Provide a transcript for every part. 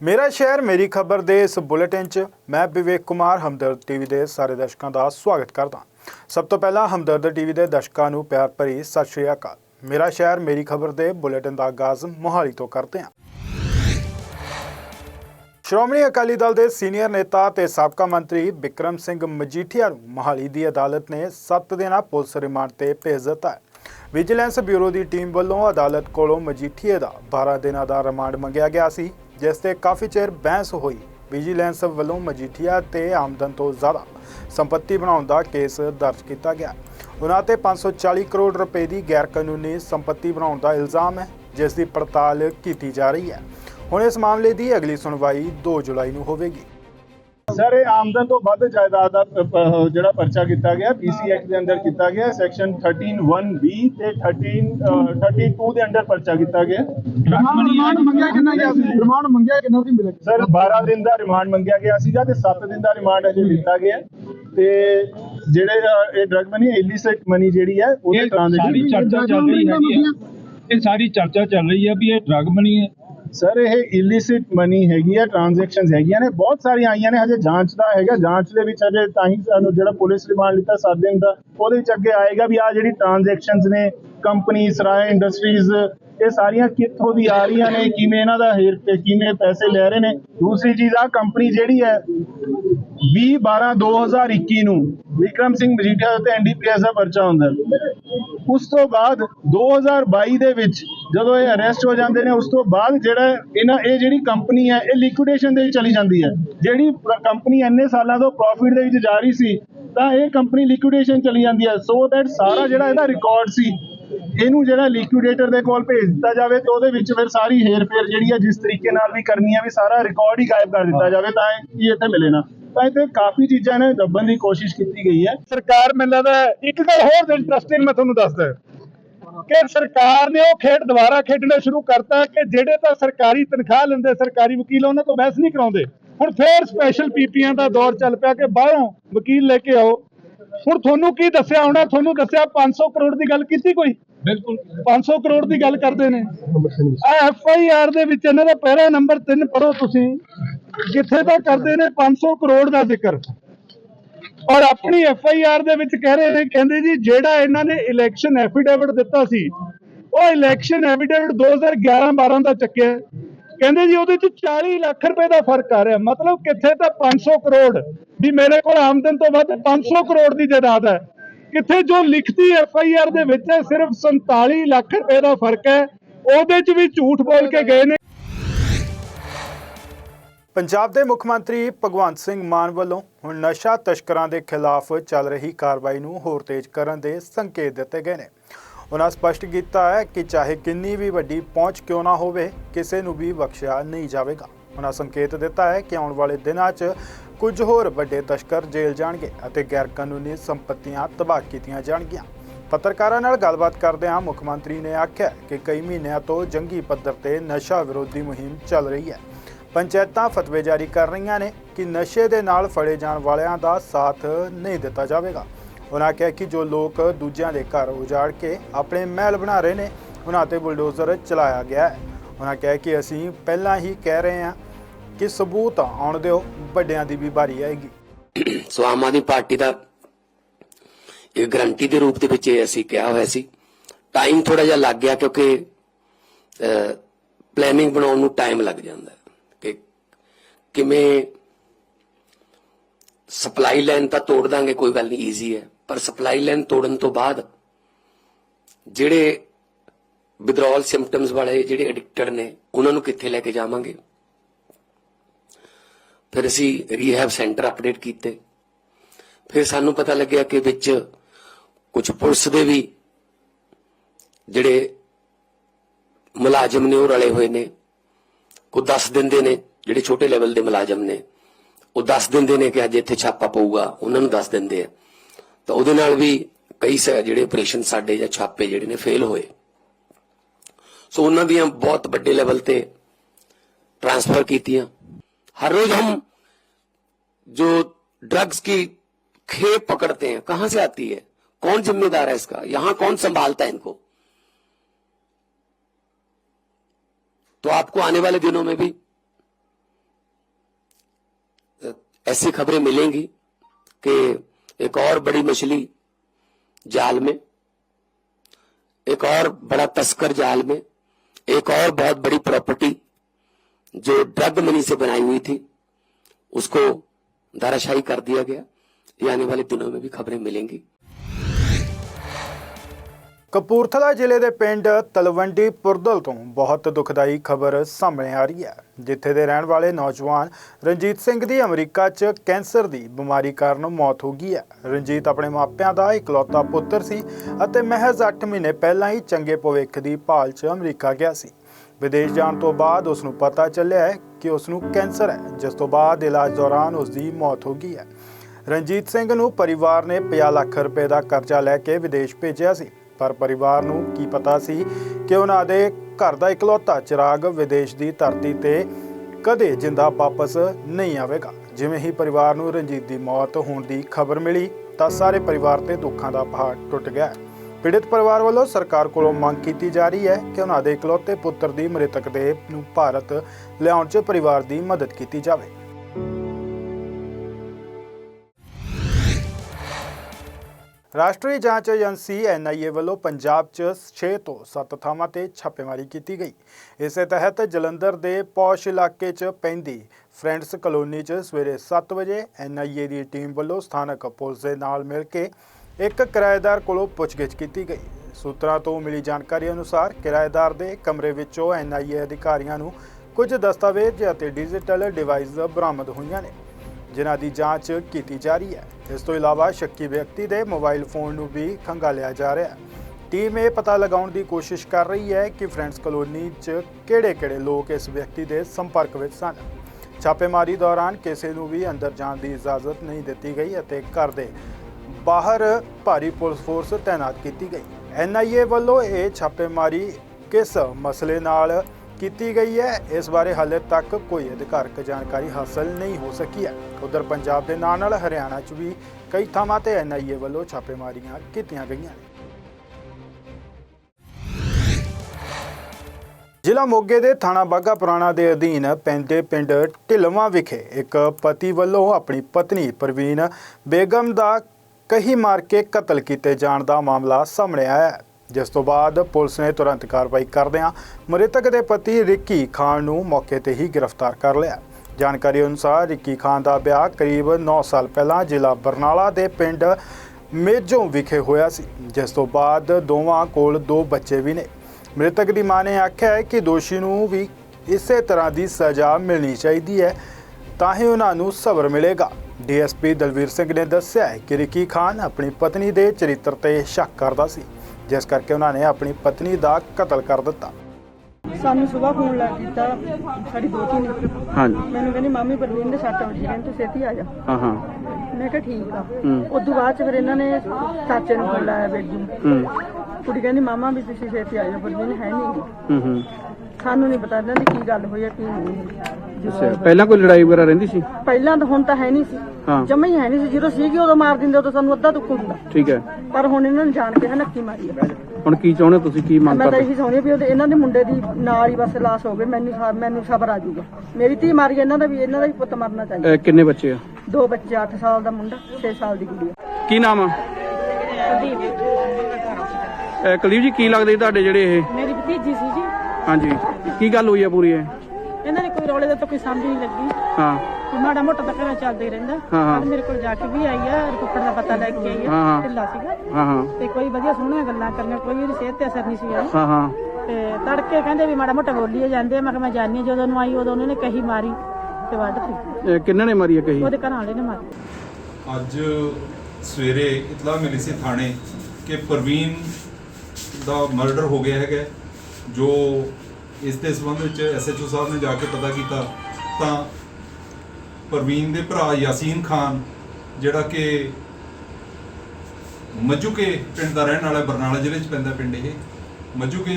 ਮੇਰਾ ਸ਼ਹਿਰ, ਮੇਰੀ ਖਬਰ ਦੇ ਇਸ ਬੁਲੇਟਿਨ 'ਚ ਮੈਂ ਵਿਵੇਕ ਕੁਮਾਰ, ਹਮਦਰਦ ਟੀਵੀ ਦੇ ਸਾਰੇ ਦਰਸ਼ਕਾਂ ਦਾ ਸਵਾਗਤ ਕਰਦਾ ਸਭ ਤੋਂ ਪਹਿਲਾਂ ਹਮਦਰਦ ਟੀਵੀ ਦੇ ਦਰਸ਼ਕਾਂ ਨੂੰ ਪਿਆਰ ਭਰੀ ਸਤਿ ਸ਼੍ਰੀ ਅਕਾਲ। ਮੇਰਾ ਸ਼ਹਿਰ, ਮੇਰੀ ਖਬਰ ਦੇ ਬੁਲੇਟਿਨ ਦਾ ਆਗਾਜ਼ ਮੋਹਾਲੀ ਤੋਂ ਕਰਦੇ ਹਾਂ। ਸ਼੍ਰੋਮਣੀ ਅਕਾਲੀ ਦਲ ਦੇ ਸੀਨੀਅਰ ਨੇਤਾ ਤੇ ਸਾਬਕਾ ਮੰਤਰੀ ਬਿਕਰਮ ਸਿੰਘ ਮਜੀਠੀਆ ਨੂੰ ਮੋਹਾਲੀ ਦੀ ਅਦਾਲਤ ਨੇ 7 ਦਿਨਾਂ ਪੁਲਿਸ ਰਿਮਾਂਡ ਤੇ ਭੇਜ ਦਿੱਤਾ ਹੈ। ਵਿਜੀਲੈਂਸ ਬਿਊਰੋ ਦੀ ਟੀਮ ਵੱਲੋਂ ਅਦਾਲਤ ਕੋਲੋਂ ਮਜੀਠੀਏ ਦਾ 12 ਦਿਨਾਂ ਦਾ ਰਿਮਾਂਡ ਮੰਗਿਆ ਗਿਆ ਸੀ। ਜਿਸ ਤੇ ਕਾਫੀ ਚਿਰ ਬਹਿਸ ਹੋਈ। ਵਿਜੀਲੈਂਸ ਵੱਲੋਂ ਮਜੀਠੀਆ ਤੇ ਆਮਦਨ ਤੋਂ ਜ਼ਿਆਦਾ ਸੰਪਤੀ ਬਣਾਉਣ ਦਾ ਕੇਸ ਦਰਜ ਕੀਤਾ ਗਿਆ। ਉਹਨਾਂ ਤੇ 540 ਕਰੋੜ ਰੁਪਏ ਦੀ ਗੈਰ ਕਾਨੂੰਨੀ ਸੰਪਤੀ ਬਣਾਉਣ ਦਾ ਇਲਜ਼ਾਮ ਹੈ, ਜਿਸ ਦੀ ਪੜਤਾਲ ਕੀਤੀ ਜਾ ਰਹੀ ਹੈ। ਹੁਣ ਇਸ ਮਾਮਲੇ ਦੀ ਅਗਲੀ ਸੁਣਵਾਈ 2 ਜੁਲਾਈ ਨੂੰ ਹੋਵੇਗੀ। ਸਰ ਇਹ ਆਮਦਨ ਤੋਂ ਵੱਧ ਜਾਇਦਾਦ ਦਾ ਪ- ਜਿਹੜਾ ਪਰਚਾ ਕੀਤਾ ਗਿਆ ਪੀਸੀ ਐਕਟ ਦੇ ਅੰਦਰ ਕੀਤਾ ਗਿਆ ਸੈਕਸ਼ਨ 131 ਬੀ ਤੇ 13 ਅ, 32 ਦੇ ਅੰਦਰ ਪਰਚਾ ਕੀਤਾ ਗਿਆ। ਰਿਮਾਂਡ ਮੰਗਿਆ ਕਿੰਨਾ ਗਿਆ ਸੀ? ਰਿਮਾਂਡ ਮੰਗਿਆ ਕਿੰਨਾ ਸੀ? ਮਿਲੇ ਸਰ 12 ਦਿਨ ਦਾ ਰਿਮਾਂਡ ਮੰਗਿਆ ਗਿਆ ਸੀਗਾ ਤੇ 7 ਦਿਨ ਦਾ ਰਿਮਾਂਡ ਅਜੇ ਦਿੱਤਾ ਗਿਆ। ਤੇ ਜਿਹੜੇ ਅ, ਇਹ ਡਰਗ ਮਨੀ ਇਲਿਸਿਟ ਮਨੀ ਜਿਹੜੀ ਹੈ ਉਹਦੇ ਇਹ ਸਾਰੀ ਟ੍ਰਾਂਜੈਕਸ਼ਨ ਚਰਚਾ ਚੱਲ ਰਹੀ ਹੈਗੀ ਆ ਇਹ ਸਾਰੀ ਚਰਚਾ ਚੱਲ ਰਹੀ ਹੈ ਵੀ ਇਹ ਡਰਗ ਮਨੀ ਹੈ। ਸਰ ਇਹ ਇਲਿਸਿਟ ਮਨੀ ਹੈਗੀ ਆ ਟ੍ਰਾਂਜੈਕਸ਼ਨਸ ਹੈਗੀਆਂ ਨੇ, ਬਹੁਤ ਸਾਰੀਆਂ ਆਈਆਂ ਨੇ, ਹਜੇ ਜਾਂਚ ਦਾ ਹੈਗਾ, ਜਾਂਚ ਦੇ ਵਿੱਚ ਹਜੇ ਤਾਂ ਹੀ ਸਾਨੂੰ ਜਿਹੜਾ ਪੁਲਿਸ ਰਿਮਾਂਡ ਲਿੱਤਾ 7 ਦਿਨ ਦਾ, ਉਹਦੇ ਵਿੱਚ ਅੱਗੇ ਆਏਗਾ ਵੀ ਆ ਜਿਹੜੀ ਟ੍ਰਾਂਜੈਕਸ਼ਨਸ ਨੇ ਕੰਪਨੀ ਸਰਾਏ ਇੰਡਸਟਰੀਜ਼ ਇਹ ਸਾਰੀਆਂ ਕਿੱਥੋਂ ਦੀ ਆ ਰਹੀਆਂ ਨੇ, ਕਿਵੇਂ ਇਹਨਾਂ ਦਾ ਹੇਰ ਤੇ ਕਿਵੇਂ ਪੈਸੇ ਲੈ ਰਹੇ ਨੇ। ਦੂਸਰੀ ਚੀਜ਼ ਆ ਕੰਪਨੀ ਜਿਹੜੀ ਹੈ 20 12 2021 ਨੂੰ ਵਿਕਰਮ ਸਿੰਘ ਮਜੀਠੀਆ ਤੇ ਐਨਡੀਪੀਐਸ ਦਾ ਪਰਚਾ ਹੁੰਦਾ ਉਸ ਤੋਂ ਬਾਅਦ 2022 ਦੇ ਵਿੱਚ ਜਦੋਂ ਇਹ ਅਰੈਸਟ ਹੋ ਜਾਂਦੇ ਨੇ, ਉਸ ਤੋਂ ਬਾਅਦ ਜਿਹੜਾ ਇਹਨਾਂ, ਇਹ ਜਿਹੜੀ ਕੰਪਨੀ ਹੈ, ਇਹ ਲਿਕੁਇਡੇਸ਼ਨ ਦੇ ਵਿੱਚ ਚਲੀ ਜਾਂਦੀ ਹੈ। ਜਿਹੜੀ ਕੰਪਨੀ ਇੰਨੇ ਸਾਲਾਂ ਤੋਂ ਪ੍ਰੋਫਿਟ ਦੇ ਵਿੱਚ ਜਾ ਰਹੀ ਸੀ, ਤਾਂ ਇਹ ਕੰਪਨੀ ਲਿਕੁਇਡੇਸ਼ਨ ਚਲੀ ਜਾਂਦੀ ਹੈ। ਸੋ ਦੈਟ ਸਾਰਾ ਜਿਹੜਾ ਇਹਦਾ ਰਿਕਾਰਡ ਸੀ ਇਹਨੂੰ ਜਿਹੜਾ ਲਿਕੁਇਡੇਟਰ ਦੇ ਕੋਲ ਭੇਜ ਦਿੱਤਾ ਜਾਵੇ ਤੇ ਉਹਦੇ ਵਿੱਚ ਫਿਰ ਸਾਰੀ ਹੇਰ ਫੇਰ ਜਿਹੜੀ ਹੈ ਜਿਸ ਤਰੀਕੇ ਨਾਲ ਵੀ ਕਰਨੀ ਹੈ ਵੀ ਸਾਰਾ ਰਿਕਾਰਡ ਹੀ ਗਾਇਬ ਕਰ ਦਿੱਤਾ ਜਾਵੇ ਤਾਂ ਇਹ ਇੱਥੇ ਮਿਲੇ ਨਾ। ਤਾਂ ਇੱਥੇ ਕਾਫੀ ਚੀਜ਼ਾਂ ਨੇ ਦੱਬਣ ਦੀ ਕੋਸ਼ਿਸ਼ ਕੀਤੀ ਗਈ ਹੈ। ਸਰਕਾਰ ਮੈਨੂੰ ਲੱਗਦਾ ਇੱਕ ਗੱਲ ਹੋਰ ਇੰਟਰਸਟਿੰਗ ਮੈਂ ਤੁਹਾਨੂੰ ਦੱਸਦਾ। ਕਿ ਸਰਕਾਰ ਨੇ ਉਹ ਖੇਡ ਦੁਬਾਰਾ ਖੇਡਣਾ ਸ਼ੁਰੂ ਕਰਤਾ ਕਿ ਜਿਹੜੇ ਤਾਂ ਸਰਕਾਰੀ ਤਨਖਾਹ ਲੈਂਦੇ, ਸਰਕਾਰੀ ਵਕੀਲ ਉਹਨਾਂ ਤੋਂ ਬਹਿਸ ਨਹੀਂ ਕਰਾਉਂਦੇ। ਹੁਣ ਫੇਰ ਸਪੈਸ਼ਲ ਪੀਪੀਆਂ ਦਾ ਦੌਰ ਚੱਲ ਪਿਆ ਕਿ ਬਾਹਰੋਂ ਵਕੀਲ ਲੈ ਕੇ ਆਓ। ਹੁਣ ਤੁਹਾਨੂੰ ਕੀ ਦੱਸਿਆ ਹੋਣਾ? ਤੁਹਾਨੂੰ ਦੱਸਿਆ 500 ਕਰੋੜ ਦੀ ਗੱਲ ਕੀਤੀ ਕੋਈ? ਬਿਲਕੁਲ। 500 ਕਰੋੜ ਦੀ ਗੱਲ ਕਰਦੇ ਨੇ। ਆ ਐਫ ਆਈ ਆਰ ਦੇ ਵਿੱਚ ਇਹਨਾਂ ਦਾ ਪਹਿਲਾ ਨੰਬਰ 3 ਪੜੋ ਤੁਸੀਂ। ਜਿੱਥੇ ਤਾਂ ਕਰਦੇ ਨੇ 500 ਕਰੋੜ ਦਾ ਜ਼ਿਕਰ। ਔਰ ਆਪਣੀ ਐਫ ਆਈ ਆਰ ਦੇ ਵਿੱਚ ਕਹਿ ਰਹੇ ਨੇ ਕਹਿੰਦੇ ਜੀ ਜਿਹੜਾ ਇਹਨਾਂ ਨੇ ਇਲੈਕਸ਼ਨ ਐਫੀਡੇਵਿਟ ਦਿੱਤਾ ਸੀ ਉਹ ਇਲੈਕਸ਼ਨ ਐਫੀਡੇਵਿਟ 2011-12 ਦਾ ਚੱਕਿਆ। ਕਹਿੰਦੇ ਜੀ ਉਹਦੇ ਚ 40 ਲੱਖ ਰੁਪਏ ਦਾ ਫ਼ਰਕ ਆ ਰਿਹਾ। ਮਤਲਬ ਕਿੱਥੇ ਤਾਂ 500 ਕਰੋੜ ਵੀ ਮੇਰੇ ਕੋਲ ਆਮਦਨ ਤੋਂ ਵੱਧ 500 ਕਰੋੜ ਦੀ ਜਾਇਦਾਦ ਹੈ। ਕਿੱਥੇ ਜੋ ਲਿਖਤੀ ਐਫ ਆਈ ਆਰ ਦੇ ਵਿੱਚ ਹੈ, ਸਿਰਫ 47 ਲੱਖ ਰੁਪਏ ਦਾ ਫ਼ਰਕ ਹੈ। ਉਹਦੇ ਚ ਵੀ ਝੂਠ ਬੋਲ ਕੇ ਗਏ ਨੇ। ਪੰਜਾਬ ਦੇ ਮੁੱਖ ਮੰਤਰੀ ਭਗਵੰਤ ਸਿੰਘ ਮਾਨ ਵੱਲੋਂ ਹੁਣ ਨਸ਼ਾ ਤਸਕਰਾਂ ਦੇ ਖਿਲਾਫ ਚੱਲ ਰਹੀ ਕਾਰਵਾਈ ਨੂੰ ਹੋਰ ਤੇਜ਼ ਕਰਨ ਦੇ ਸੰਕੇਤ ਦਿੱਤੇ ਗਏ ਨੇ। ਉਹਨਾਂ ਸਪਸ਼ਟ ਕੀਤਾ ਹੈ ਕਿ ਚਾਹੇ ਕਿੰਨੀ ਵੀ ਵੱਡੀ ਪਹੁੰਚ ਕਿਉਂ ਨਾ ਹੋਵੇ, ਕਿਸੇ ਨੂੰ ਵੀ ਬਖਸ਼ਿਆ ਨਹੀਂ ਜਾਵੇਗਾ। ਉਹਨਾਂ ਸੰਕੇਤ ਦਿੱਤਾ ਹੈ ਕਿ ਆਉਣ ਵਾਲੇ ਦਿਨਾਂ 'ਚ ਕੁਝ ਹੋਰ ਵੱਡੇ ਤਸਕਰ ਜੇਲ੍ਹ ਜਾਣਗੇ ਅਤੇ ਗੈਰ ਕਾਨੂੰਨੀ ਸੰਪਤੀਆਂ ਤਬਾਹ ਕੀਤੀਆਂ ਜਾਣਗੀਆਂ। ਪੱਤਰਕਾਰਾਂ ਨਾਲ ਗੱਲਬਾਤ ਕਰਦਿਆਂ ਮੁੱਖ ਮੰਤਰੀ ਨੇ ਆਖਿਆ ਕਿ ਕਈ ਮਹੀਨਿਆਂ ਤੋਂ ਜੰਗੀ ਪੱਧਰ ਤੇ ਨਸ਼ਾ ਵਿਰੋਧੀ ਮੁਹਿੰਮ ਚੱਲ ਰਹੀ ਹੈ। ਪੰਚਾਇਤਾਂ ਫਤਵੇ ਜਾਰੀ ਕਰ ਰਹੀਆਂ ਨੇ ਕਿ ਨਸ਼ੇ ਦੇ ਨਾਲ ਫੜੇ ਜਾਣ ਵਾਲਿਆਂ ਦਾ ਸਾਥ ਨਹੀਂ ਦਿੱਤਾ ਜਾਵੇਗਾ। ਉਹਨਾਂ ਕਿਹਾ ਕਿ ਜੋ ਲੋਕ ਦੂਜਿਆਂ ਦੇ ਘਰ ਉਜਾੜ ਕੇ ਆਪਣੇ ਮਹਿਲ ਬਣਾ ਰਹੇ ਨੇ, ਉਹਨਾਂ ਤੇ ਬੁਲਡੋਜ਼ਰ ਚਲਾਇਆ ਗਿਆ ਹੈ। ਉਹਨਾਂ ਕਿਹਾ ਕਿ ਅਸੀਂ ਪਹਿਲਾਂ ਹੀ ਕਹਿ ਰਹੇ ਹਾਂ ਕਿ ਸਬੂਤ ਆਉਣ ਦਿਓ, ਵੱਡਿਆਂ ਦੀ ਵੀ ਵਾਰੀ ਆਏਗੀ। ਸੋ ਆਮ ਆਦਮੀ ਪਾਰਟੀ ਦਾ ਇਹ ਗਰੰਟੀ ਦੇ ਰੂਪ ਦੇ ਵਿੱਚ ਇਹ ਅਸੀਂ ਕਿਹਾ ਹੋਇਆ ਸੀ। ਟਾਈਮ ਥੋੜਾ ਜਿਹਾ ਲੱਗ ਗਿਆ ਕਿਉਂਕਿ ਪਲੈਨਿੰਗ ਬਣਾਉਣ ਨੂੰ ਟਾਈਮ ਲੱਗ ਜਾਂਦਾ ਕਿ ਕਿਵੇਂ ਸਪਲਾਈ ਲਾਈਨ ਤਾਂ ਤੋੜ ਦਾਂਗੇ, ਕੋਈ ਗੱਲ ਨਹੀਂ ਈਜ਼ੀ ਹੈ। ਪਰ ਸਪਲਾਈ ਲਾਈਨ ਤੋੜਨ ਤੋਂ ਬਾਅਦ ਜਿਹੜੇ ਵਿਦਰੋਲ ਸਿੰਪਟਮਸ ਵਾਲੇ ਜਿਹੜੇ ਐਡਿਕਟਡ ਨੇ, ਉਹਨਾਂ ਨੂੰ ਕਿੱਥੇ ਲੈ ਕੇ ਜਾਵਾਂਗੇ? ਫਿਰ ਅਸੀਂ ਰੀਹੈਬ ਸੈਂਟਰ ਅਪਡੇਟ ਕੀਤੇ। ਫਿਰ ਸਾਨੂੰ ਪਤਾ ਲੱਗਿਆ ਕਿ ਵਿੱਚ ਕੁਝ ਪੁਲਿਸ ਦੇ ਵੀ ਜਿਹੜੇ ਮੁਲਾਜ਼ਮ ਨੇ, ਉਹ ਰਲੇ ਹੋਏ ਨੇ। ਕੋ ਦੱਸ ਦਿੰਦੇ ਨੇ, ਜਿਹੜੇ ਛੋਟੇ ਲੈਵਲ ਦੇ ਮੁਲਾਜ਼ਮ ਨੇ, ਉਹ ਦੱਸ ਦਿੰਦੇ ਨੇ ਕਿ ਅੱਜ ਇੱਥੇ ਛਾਪਾ ਪਊਗਾ। ਉਹਨਾਂ ਨੂੰ ਦੱਸ ਦਿੰਦੇ ਆ। ਤਾਂ ਉਹਦੇ ਨਾਲ ਵੀ ਕਈ ਸ- ਜਿਹੜੇ ਆਪਰੇਸ਼ਨ ਸਾਡੇ ਜਾਂ ਛਾਪੇ ਜਿਹੜੇ ਨੇ ਫੇਲ ਹੋਏ ਸੋ ਉਹਨਾਂ ਦੀਆਂ ਬਹੁਤ ਵੱਡੇ ਲੈਵਲ ਤੇ ट्रांसफर कीतियां हर रोज हम जो ड्रग्स की खेप पकड़ते हैं कहां से आती है कौन जिम्मेदार है इसका यहां कौन संभालता है इनको तो आपको आने वाले दिनों में भी ऐसी खबरें मिलेंगी कि एक और बड़ी मछली जाल में, एक और बड़ा तस्कर जाल में, एक और बहुत बड़ी प्रॉपर्टी जो ड्रग मनी से बनाई हुई थी, उसको धाराशाही कर दिया गया। ये आने वाले दिनों में भी खबरें मिलेंगी। ਕਪੂਰਥਲਾ ਜ਼ਿਲ੍ਹੇ ਦੇ ਪਿੰਡ ਤਲਵੰਡੀ ਪੁਰਦਲ ਤੋਂ ਬਹੁਤ ਦੁਖਦਾਈ ਖਬਰ ਸਾਹਮਣੇ ਆ ਰਹੀ ਹੈ, ਜਿੱਥੇ ਦੇ ਰਹਿਣ ਵਾਲੇ ਨੌਜਵਾਨ ਰਣਜੀਤ ਸਿੰਘ ਦੀ ਅਮਰੀਕਾ 'ਚ ਕੈਂਸਰ ਦੀ ਬਿਮਾਰੀ ਕਾਰਨ ਮੌਤ ਹੋ ਗਈ ਹੈ। ਰਣਜੀਤ ਆਪਣੇ ਮਾਪਿਆਂ ਦਾ ਇਕਲੌਤਾ ਪੁੱਤਰ ਸੀ ਅਤੇ ਮਹਿਜ਼ 8 ਮਹੀਨੇ ਪਹਿਲਾਂ ਹੀ ਚੰਗੇ ਭਵਿੱਖ ਦੀ ਭਾਲ 'ਚ ਅਮਰੀਕਾ ਗਿਆ ਸੀ। ਵਿਦੇਸ਼ ਜਾਣ ਤੋਂ ਬਾਅਦ ਉਸ ਨੂੰ ਪਤਾ ਚੱਲਿਆ ਕਿ ਉਸ ਨੂੰ ਕੈਂਸਰ ਹੈ, ਜਿਸ ਤੋਂ ਬਾਅਦ ਇਲਾਜ ਦੌਰਾਨ ਉਸ ਦੀ ਮੌਤ ਹੋ ਗਈ ਹੈ। ਰਣਜੀਤ ਸਿੰਘ ਨੂੰ ਪਰਿਵਾਰ ਨੇ 50 ਲੱਖ ਰੁਪਏ ਦਾ ਕਰਜ਼ਾ ਲੈ ਕੇ ਵਿਦੇਸ਼ ਭੇਜਿਆ ਸੀ। ਪਰ ਪਰਿਵਾਰ ਨੂੰ ਕੀ ਪਤਾ ਸੀ ਕਿ ਉਹਨਾਂ ਦੇ ਘਰ ਦਾ ਇਕਲੌਤਾ ਚਿਰਾਗ ਵਿਦੇਸ਼ ਦੀ ਧਰਤੀ ਤੇ ਕਦੇ ਜਿੰਦਾ ਵਾਪਸ ਨਹੀਂ ਆਵੇਗਾ। ਜਿਵੇਂ ਹੀ ਪਰਿਵਾਰ ਨੂੰ ਰਣਜੀਤ ਦੀ ਮੌਤ ਹੋਣ ਦੀ ਖਬਰ ਮਿਲੀ, ਤਾਂ ਸਾਰੇ ਪਰਿਵਾਰ ਤੇ ਦੁੱਖਾਂ ਦਾ ਪਹਾੜ ਟੁੱਟ ਗਿਆ। ਪੀੜਿਤ ਪਰਿਵਾਰ ਵੱਲੋਂ ਸਰਕਾਰ ਕੋਲੋਂ ਮੰਗ ਕੀਤੀ ਜਾ ਰਹੀ ਹੈ ਕਿ ਉਹਨਾਂ ਦੇ ਇਕਲੌਤੇ ਪੁੱਤਰ ਦੀ ਮ੍ਰਿਤਕ ਦੇਹ ਨੂੰ ਭਾਰਤ ਲਿਆਉਣ 'ਚ ਪਰਿਵਾਰ ਦੀ ਮਦਦ ਕੀਤੀ ਜਾਵੇ। ਰਾਸ਼ਟਰੀ ਜਾਂਚ ਏਜੰਸੀ ਐਨਆਈਏ ਵੱਲੋਂ ਪੰਜਾਬ 'ਚ 6 ਤੋਂ 7 ਥਾਵਾਂ ਤੇ ਛਾਪੇਮਾਰੀ ਕੀਤੀ ਗਈ। ਇਸੇ ਤਹਿਤ ਜਲੰਧਰ ਦੇ ਪੌਸ਼ ਇਲਾਕੇ 'ਚ ਪੈਂਦੀ ਫਰੈਂਡਸ ਕਲੋਨੀ 'ਚ ਸਵੇਰੇ 7 ਵਜੇ ਐਨਆਈਏ ਦੀ ਟੀਮ ਵੱਲੋਂ ਸਥਾਨਕ ਪੁਲਿਸ ਦੇ ਨਾਲ ਮਿਲ ਕੇ ਇੱਕ ਕਿਰਾਏਦਾਰ ਕੋਲੋਂ ਪੁੱਛਗਿੱਛ ਕੀਤੀ ਗਈ। ਸੂਤਰਾਂ ਤੋਂ ਮਿਲੀ ਜਾਣਕਾਰੀ ਅਨੁਸਾਰ ਕਿਰਾਏਦਾਰ ਦੇ ਕਮਰੇ ਵਿੱਚੋਂ ਐਨਆਈਏ ਅਧਿਕਾਰੀਆਂ ਨੂੰ ਕੁਝ ਦਸਤਾਵੇਜ਼ ਅਤੇ ਡਿਜੀਟਲ ਡਿਵਾਈਸ ਬਰਾਮਦ ਹੋਈਆਂ ਨੇ। ਜਿਨ੍ਹਾਂ ਦੀ ਜਾਂਚ ਕੀਤੀ ਜਾ ਰਹੀ ਹੈ। ਇਸ ਤੋਂ ਇਲਾਵਾ ਸ਼ੱਕੀ ਵਿਅਕਤੀ ਦੇ ਮੋਬਾਈਲ ਫੋਨ ਨੂੰ ਵੀ ਖੰਗਾਲਿਆ ਜਾ ਰਿਹਾ ਹੈ। ਟੀਮ ਇਹ ਪਤਾ ਲਗਾਉਣ ਦੀ ਕੋਸ਼ਿਸ਼ ਕਰ ਰਹੀ ਹੈ ਕਿ ਫਰੈਂਡਸ ਕਲੋਨੀ 'ਚ ਕਿਹੜੇ-ਕਿਹੜੇ ਲੋਕ ਇਸ ਵਿਅਕਤੀ ਦੇ ਸੰਪਰਕ ਵਿੱਚ ਸਨ। ਛਾਪੇਮਾਰੀ ਦੌਰਾਨ ਕਿਸੇ ਨੂੰ ਵੀ ਅੰਦਰ ਜਾਣ ਦੀ ਇਜਾਜ਼ਤ ਨਹੀਂ ਦਿੱਤੀ ਗਈ ਅਤੇ ਘਰ ਦੇ ਬਾਹਰ ਭਾਰੀ ਪੁਲਿਸ ਫੋਰਸ ਤਾਇਨਾਤ ਕੀਤੀ ਗਈ। ਐਨਆਈਏ ਵੱਲੋਂ ਇਹ ਛਾਪੇਮਾਰੀ ਕਿਸ ਮਸਲੇ ਨਾਲ ਕੀਤੀ ਗਈ ਹੈ। ਇਸ ਬਾਰੇ ਹਾਲੇ ਤੱਕ ਕੋਈ ਅਧਿਕਾਰਕ ਜਾਣਕਾਰੀ ਹਾਸਲ ਨਹੀਂ ਹੋ ਸਕੀ ਹੈ। ਉਧਰ ਪੰਜਾਬ ਦੇ ਨਾਲ ਨਾਲ ਹਰਿਆਣਾ 'ਚ ਵੀ ਕਈ ਥਾਵਾਂ ਤੇ ਐਨਆਈਏ ਵੱਲੋਂ ਛਾਪੇਮਾਰੀਆਂ ਕੀਤੀਆਂ ਗਈਆਂ ਨੇ। ਜ਼ਿਲ੍ਹਾ ਮੋਗੇ ਦੇ ਥਾਣਾ ਬਾਗਾ ਪੁਰਾਣਾ ਦੇ ਅਧੀਨ ਪੈਂਦੇ ਪਿੰਡ ਢਿਲਵਾਂ ਵਿਖੇ ਇੱਕ ਪਤੀ ਵੱਲੋਂ ਆਪਣੀ ਪਤਨੀ ਪ੍ਰਵੀਨ ਬੇਗਮ ਦਾ ਕਹੀ ਮਾਰ ਕੇ ਕਤਲ ਕੀਤੇ ਜਾਣ ਦਾ ਮਾਮਲਾ ਸਾਹਮਣੇ ਆਇਆ ਹੈ। ਜਿਸ ਤੋਂ ਬਾਅਦ ਪੁਲਿਸ ਨੇ ਤੁਰੰਤ ਕਾਰਵਾਈ ਕਰਦਿਆਂ ਮ੍ਰਿਤਕ ਦੇ ਪਤੀ ਰਿੱਕੀ ਖਾਨ ਨੂੰ ਮੌਕੇ ਤੇ ਹੀ ਗ੍ਰਿਫਤਾਰ ਕਰ ਲਿਆ। ਜਾਣਕਾਰੀ ਅਨੁਸਾਰ ਰਿੱਕੀ ਖਾਨ ਦਾ ਵਿਆਹ ਕਰੀਬ 9 ਸਾਲ ਪਹਿਲਾਂ ਜ਼ਿਲ੍ਹਾ ਬਰਨਾਲਾ ਦੇ ਪਿੰਡ ਮੇਜੋਂ ਵਿਖੇ ਹੋਇਆ ਸੀ, ਜਿਸ ਤੋਂ ਬਾਅਦ ਦੋਵਾਂ ਕੋਲ ਦੋ ਬੱਚੇ ਵੀ ਨੇ। ਮ੍ਰਿਤਕ ਦੀ ਮਾਂ ਨੇ ਆਖਿਆ ਹੈ ਕਿ ਦੋਸ਼ੀ ਨੂੰ ਵੀ ਇਸੇ ਤਰ੍ਹਾਂ ਦੀ ਸਜ਼ਾ ਮਿਲਣੀ ਚਾਹੀਦੀ ਹੈ, ਤਾਂ ਹੀ ਉਹਨਾਂ ਨੂੰ ਸਬਰ ਮਿਲੇਗਾ। ਡੀਐਸਪੀ ਦਲਵੀਰ ਸਿੰਘ ਨੇ ਦੱਸਿਆ ਕਿ ਰਿੱਕੀ ਖਾਨ ਆਪਣੀ ਪਤਨੀ ਦੇ ਚਰਿੱਤਰ ਤੇ ਸ਼ੱਕ ਕਰਦਾ ਸੀ। ਜਿਸ ਕਰਕੇ ਉਹਨਾਂ ਨੇ ਆਪਣੀ ਪਤਨੀ ਦਾ ਕਤਲ ਕਰ ਦਿੱਤਾ। ਸਾਨੂੰ ਸਵੇਰ ਫੋਨ ਲਾ ਕੀਤਾ ਸਾਡੀ ਦੋਤੀ ਨੇ। ਹਾਂਜੀ। ਮੈਨੂੰ ਕਹਿੰਦੀ ਮਾਮੀ ਪ੍ਰਵੀਨ ਦੇ ਸੱਟ ਵਜੀ ਕਹਿੰਦੀ ਤੂੰ ਛੇਤੀ ਆ ਜਾ। ਹਾਂ ਹਾਂ। ਮੈਂ ਕਿਹਾ ਠੀਕ ਆ। ਹੂੰ। ਉਦੋਂ ਬਾਅਦ ਚ ਫਿਰ ਇਹਨਾਂ ਨੇ ਚਾਚੇ ਨੂੰ ਫੋਨ ਲਾਇਆ ਬੇਟੀ ਨੂੰ। ਹੂੰ। ਕੁੜੀ ਕਹਿੰਦੀ ਮਾਮਾ ਵੀ ਤੁਸੀਂ ਛੇਤੀ ਆ ਜਾਓ ਪ੍ਰਵੀਨ ਹੈ ਨਹੀਂ। ਹੂੰ ਹੂੰ। ਸਾਨੂੰ ਨਹੀਂ ਪਤਾ ਇਹਨਾਂ ਦੀ ਕੀ ਗੱਲ ਹੋਈ ਹੈ ਕੀ ਨਹੀਂ ਅੱਛਾ ਪਹਿਲਾਂ ਕੋਈ ਲੜਾਈ ਵਗੈਰਾ ਰਹਿੰਦੀ ਸੀ? ਪਹਿਲਾਂ ਤਾਂ ਹੁਣ ਤਾਂ ਹੈ ਨਹੀਂ ਸੀ। ਹਾਂ। ਜਮਾ ਹੀ ਹੈ ਨਹੀਂ ਸੀ। ਜਦੋਂ ਸੀਗੀ ਉਦੋਂ ਮਾਰ ਦਿੰਦੇ ਉਦੋਂ ਸਾਨੂੰ ਅੱਧਾ ਦੁੱਖ ਹੁੰਦਾ। ਠੀਕ ਹੈ। ਪਰ ਹੁਣ ਇਹਨਾਂ ਨੇ ਜਾਣ ਕੇ ਹੈ ਨੱਕੀ ਮਾਰੀ ਆ ਹੁਣ ਕੀ ਚਾਹੁੰਦੇ ਹੋ ਤੁਸੀਂ? ਕੀ ਮੰਗ ਮੈਂ ਤਾਂ ਕਰਦੇ? ਇਹੀ ਚਾਹੁੰਦੀ ਹਾਂ ਵੀ ਉਹਦੇ ਇਹਨਾਂ ਦੇ ਮੁੰਡੇ ਦੀ ਨਾਲ ਹੀ ਬਸ ਲਾਸ਼ ਹੋਵੇ ਮੈਨੂੰ ਸਾ- ਮੈਨੂੰ ਸਬਰ ਆ ਜਾਊਗਾ ਮੇਰੀ ਧੀ ਮਾਰੀ ਇਹਨਾਂ ਦਾ ਵੀ ਇਹਨਾਂ ਦਾ ਵੀ ਪੁੱਤ ਮਰਨਾ ਚਾਹੀਦਾ। ਅਹ ਕਿੰਨੇ ਬੱਚੇ ਆ? ਦੋ ਬੱਚੇ 8 ਸਾਲ ਦਾ ਮੁੰਡਾ 6 ਸਾਲ ਦੀ ਕੁੜੀ ਕੀ ਨਾਮ ਆ? ਅਹ ਕੁਲਦੀਪ ਜੀ ਕੀ ਲੱਗਦੇ ਤੁਹਾਡੇ ਜਿਹੜੇ ਇਹ? ਮੇਰੀ ਭਤੀਜੀ ਸੀ ਜੀ। ਹਾਂਜੀ। ਕੀ ਗੱਲ ਹੋਈ ਆ ਪੂਰੀ ਇਹ? ਇਹਨਾਂ ਨੇ ਕੋਈ ਰੌਲੇ ਦਾ ਤਾਂ ਕੋਈ ਸਮਝ ਨਹੀਂ ਲੱਗੀ। ਹਾਂ। ਕੋਈ ਮਾੜਾ ਮੋਟਾ ਤਾਂ ਘਰਾਂ ਚੱਲਦਾ ਹੀ ਰਹਿੰਦਾ। ਹਾਂ, ਹਾਂ। ਅੱਜ ਮੇਰੇ ਕੋਲ ਜਾ ਕੇ ਵੀ ਆਈ ਆ ਰਿਪੋਰਟ ਦਾ ਪਤਾ ਲੈ ਕੇ ਆਈ ਹਾਂ, ਹਾਂ। ਆ ਢਿੱਲਾ ਸੀਗਾ। ਹਾਂ ਹਾਂ। ਤੇ ਕੋਈ ਵਧੀਆ ਸੋਹਣੀਆਂ ਗੱਲਾਂ ਕਰਨੀਆਂ ਕੋਈ ਉਹਦੀ ਸਿਹਤ ਤੇ ਅਸਰ ਨਹੀਂ ਸੀ ਹੋਇਆ ਹਾਂ ਹਾਂ। ਤੇ ਤੜਕੇ ਕਹਿੰਦੇ ਵੀ ਮਾੜਾ ਮੋਟਾ ਬੋਲੀਏ ਜਾਂਦੇ ਆ। ਮੈਂ ਕਿਹਾ ਮੈਂ ਜਾਣੀ ਆ। ਜਦੋਂ ਨੂੰ ਆਈ ਉਦੋਂ ਉਹਨੇ ਕਹੀ ਮਾਰੀ ਤੇ ਵੱਢਤੀ ਇਹ ਕਿੰਨਾਂ ਨੇ ਮਾਰੀ ਆ ਕਹੀ? ਉਹਦੇ ਘਰਾਂ ਵਾਲੇ ਨੇ ਮਾਰੀ। ਅੱਜ ਸਵੇਰੇ ਇਤਲਾਹ ਮਿਲੀ ਸੀ ਥਾਣੇ ਕਿ ਪ੍ਰਵੀਨ ਦਾ ਮਰਡਰ ਹੋ ਗਿਆ ਹੈਗਾ ਜੋ ਇਸ ਦੇ ਸੰਬੰਧ ਵਿੱਚ ਐਸਐਚਓ ਸਾਹਿਬ ਨੇ ਜਾ ਕੇ ਪਤਾ ਕੀਤਾ ਤਾਂ ਪ੍ਰਵੀਨ ਦੇ ਭਰਾ ਯਾਸੀਨ ਖਾਨ ਜਿਹੜਾ ਕਿ ਮੱਜੂਕੇ ਪਿੰਡ ਦਾ ਰਹਿਣ ਵਾਲਾ ਬਰਨਾਲਾ ਜ਼ਿਲ੍ਹੇ 'ਚ ਪੈਂਦਾ ਪਿੰਡ ਇਹ ਮੱਜੂਕੇ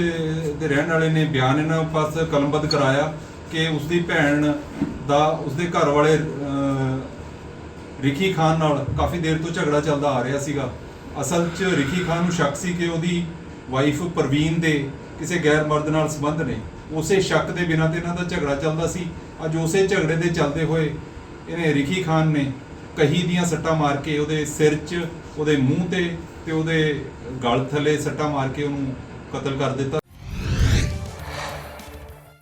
ਦੇ ਰਹਿਣ ਵਾਲੇ ਨੇ ਬਿਆਨ ਇਹਨਾਂ ਪਾਸ ਕਲਮਬੱਧ ਕਰਾਇਆ ਕਿ ਉਸਦੀ ਭੈਣ ਦਾ ਉਸਦੇ ਘਰ ਵਾਲੇ ਅਹ, ਰਿਖੀ ਖਾਨ ਨਾਲ ਕਾਫੀ ਦੇਰ ਤੋਂ ਝਗੜਾ ਚੱਲਦਾ ਆ ਰਿਹਾ ਸੀਗਾ। ਅਸਲ 'ਚ ਰਿਖੀ ਖਾਨ ਨੂੰ ਸ਼ੱਕ ਸੀ ਕਿ ਉਹਦੀ ਵਾਈਫ ਪ੍ਰਵੀਨ ਦੇ ਕਿਸੇ ਗੈਰ ਮਰਦ ਨਾਲ ਸੰਬੰਧ ਨੇ। ਉਸੇ ਸ਼ੱਕ ਦੇ ਬਿਨਾਂ ਤੇ ਇਹਨਾਂ ਦਾ ਝਗੜਾ ਚੱਲਦਾ ਸੀ। ਅੱਜ ਉਸੇ ਝਗੜੇ ਦੇ ਚੱਲਦੇ ਹੋਏ ਇਹਨੇ ਰਿਖੀ ਖਾਨ ਨੇ ਕਹੀ ਦੀਆਂ ਸੱਟਾਂ ਮਾਰ ਕੇ ਉਹਦੇ ਸਿਰ 'ਚ, ਉਹਦੇ ਮੂੰਹ ਤੇ ਤੇ ਉਹਦੇ ਗਲ ਥੱਲੇ ਸੱਟਾਂ ਮਾਰ ਕੇ ਉਹਨੂੰ ਕਤਲ ਕਰ ਦਿੱਤਾ।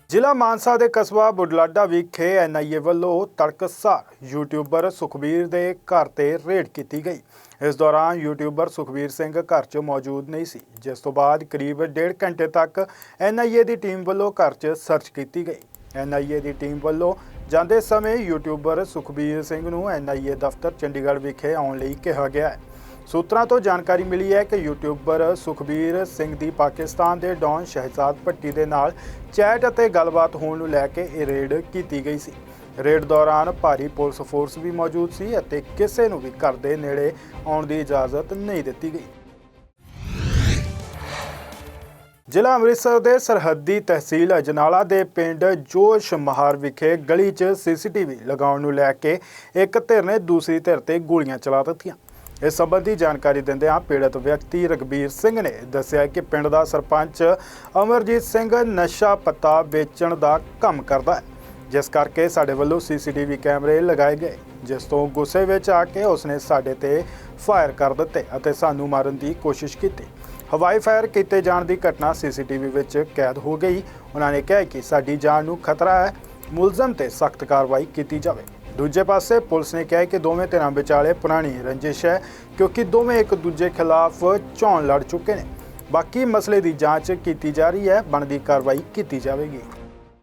ਜ਼ਿਲ੍ਹਾ ਮਾਨਸਾ ਦੇ ਕਸਬਾ ਬੁਢਲਾਡਾ ਵਿਖੇ ਐਨਆਈਏ ਵੱਲੋਂ ਤੜਕਸਾਰ ਯੂਟਿਊਬਰ ਸੁਖਬੀਰ ਦੇ ਘਰ ਤੇ ਰੇਡ ਕੀਤੀ ਗਈ। ਇਸ ਦੌਰਾਨ ਯੂਟਿਊਬਰ ਸੁਖਬੀਰ ਸਿੰਘ ਘਰ 'ਚ ਮੌਜੂਦ ਨਹੀਂ ਸੀ, ਜਿਸ ਤੋਂ ਬਾਅਦ ਕਰੀਬ ਡੇਢ ਘੰਟੇ ਤੱਕ ਐਨਆਈਏ ਦੀ ਟੀਮ ਵੱਲੋਂ ਘਰ 'ਚ ਸਰਚ ਕੀਤੀ ਗਈ। ਐਨਆਈਏ ਦੀ ਟੀਮ ਵੱਲੋਂ ਜਾਂਦੇ ਸਮੇਂ ਯੂਟਿਊਬਰ ਸੁਖਬੀਰ ਸਿੰਘ ਨੂੰ ਐਨਆਈਏ ਦਫ਼ਤਰ ਚੰਡੀਗੜ੍ਹ ਵਿਖੇ ਆਉਣ ਲਈ ਕਿਹਾ ਗਿਆ ਹੈ। ਸੂਤਰਾਂ ਤੋਂ ਜਾਣਕਾਰੀ ਮਿਲੀ ਹੈ ਕਿ ਯੂਟਿਊਬਰ ਸੁਖਬੀਰ ਸਿੰਘ ਦੀ ਪਾਕਿਸਤਾਨ ਦੇ ਡੌਨ ਸ਼ਹਿਜ਼ਾਦ ਭੱਟੀ ਦੇ ਨਾਲ ਚੈਟ ਅਤੇ ਗੱਲਬਾਤ ਹੋਣ ਨੂੰ ਲੈ ਕੇ ਇਹ ਰੇਡ ਕੀਤੀ ਗਈ ਸੀ। ਰੇਡ ਦੌਰਾਨ ਭਾਰੀ ਪੁਲਿਸ ਫੋਰਸ ਵੀ ਮੌਜੂਦ ਸੀ ਅਤੇ ਕਿਸੇ ਨੂੰ ਵੀ ਘਰ ਦੇ ਨੇੜੇ ਆਉਣ ਦੀ ਇਜਾਜ਼ਤ ਨਹੀਂ ਦਿੱਤੀ ਗਈ। ਜ਼ਿਲ੍ਹਾ ਅੰਮ੍ਰਿਤਸਰ ਦੇ ਸਰਹੱਦੀ ਤਹਿਸੀਲ ਅਜਨਾਲਾ ਦੇ ਪਿੰਡ ਜੋਸ਼ ਮਹਾਰ ਵਿਖੇ ਗਲੀ 'ਚ ਸੀਸੀਟੀਵੀ ਲਗਾਉਣ ਨੂੰ ਲੈ ਕੇ ਇੱਕ ਧਿਰ ਨੇ ਦੂਸਰੀ ਧਿਰ ਤੇ ਗੋਲੀਆਂ ਚਲਾ ਦਿੱਤੀਆਂ। ਇਸ ਸੰਬੰਧੀ ਜਾਣਕਾਰੀ ਦਿੰਦਿਆਂ ਪੀੜਤ ਵਿਅਕਤੀ ਰਗਬੀਰ ਸਿੰਘ ਨੇ ਦੱਸਿਆ ਕਿ ਪਿੰਡ ਦਾ ਸਰਪੰਚ ਅਮਰਜੀਤ ਸਿੰਘ ਨਸ਼ਾ ਪੱਤਾ ਵੇਚਣ ਦਾ ਕੰਮ ਕਰਦਾ ਹੈ। ਜਿਸ ਕਰਕੇ ਸਾਡੇ ਵੱਲੋਂ ਸੀਸੀਟੀਵੀ ਕੈਮਰੇ ਲਗਾਏ ਗਏ। ਜਿਸ ਤੋਂ ਗੁੱਸੇ ਵਿੱਚ ਆ ਕੇ ਉਸਨੇ ਸਾਡੇ ਤੇ ਫਾਇਰ ਕਰ ਦਿੱਤੇ ਅਤੇ ਸਾਨੂੰ ਮਾਰਨ ਦੀ ਕੋਸ਼ਿਸ਼ ਕੀਤੀ। ਹਵਾਈ ਫਾਇਰ ਕੀਤੇ ਜਾਣ ਦੀ ਘਟਨਾ ਸੀਸੀਟੀਵੀ ਵਿੱਚ ਕੈਦ ਹੋ ਗਈ। ਉਹਨਾਂ ਨੇ ਕਿਹਾ ਕਿ ਸਾਡੀ ਜਾਨ ਨੂੰ ਖਤਰਾ ਹੈ। ਮੁਲਜ਼ਮ ਤੇ ਸਖਤ ਕਾਰਵਾਈ ਕੀਤੀ ਜਾਵੇ। ਦੂਜੇ ਪਾਸੇ ਪੁਲਿਸ ਨੇ ਕਿਹਾ ਕਿ ਦੋਵੇਂ ਧਿਰਾਂ ਵਿਚਾਲੇ ਪੁਰਾਣੀ ਰੰਜਿਸ਼ ਹੈ, ਕਿਉਂਕਿ ਦੋਵੇਂ ਇੱਕ ਦੂਜੇ ਖਿਲਾਫ ਚੋਣ ਲੜ ਚੁੱਕੇ ਨੇ। ਬਾਕੀ ਮਸਲੇ ਦੀ ਜਾਂਚ ਕੀਤੀ ਜਾ ਰਹੀ ਹੈ। ਬਣਦੀ ਕਾਰਵਾਈ ਕੀਤੀ ਜਾਵੇਗੀ।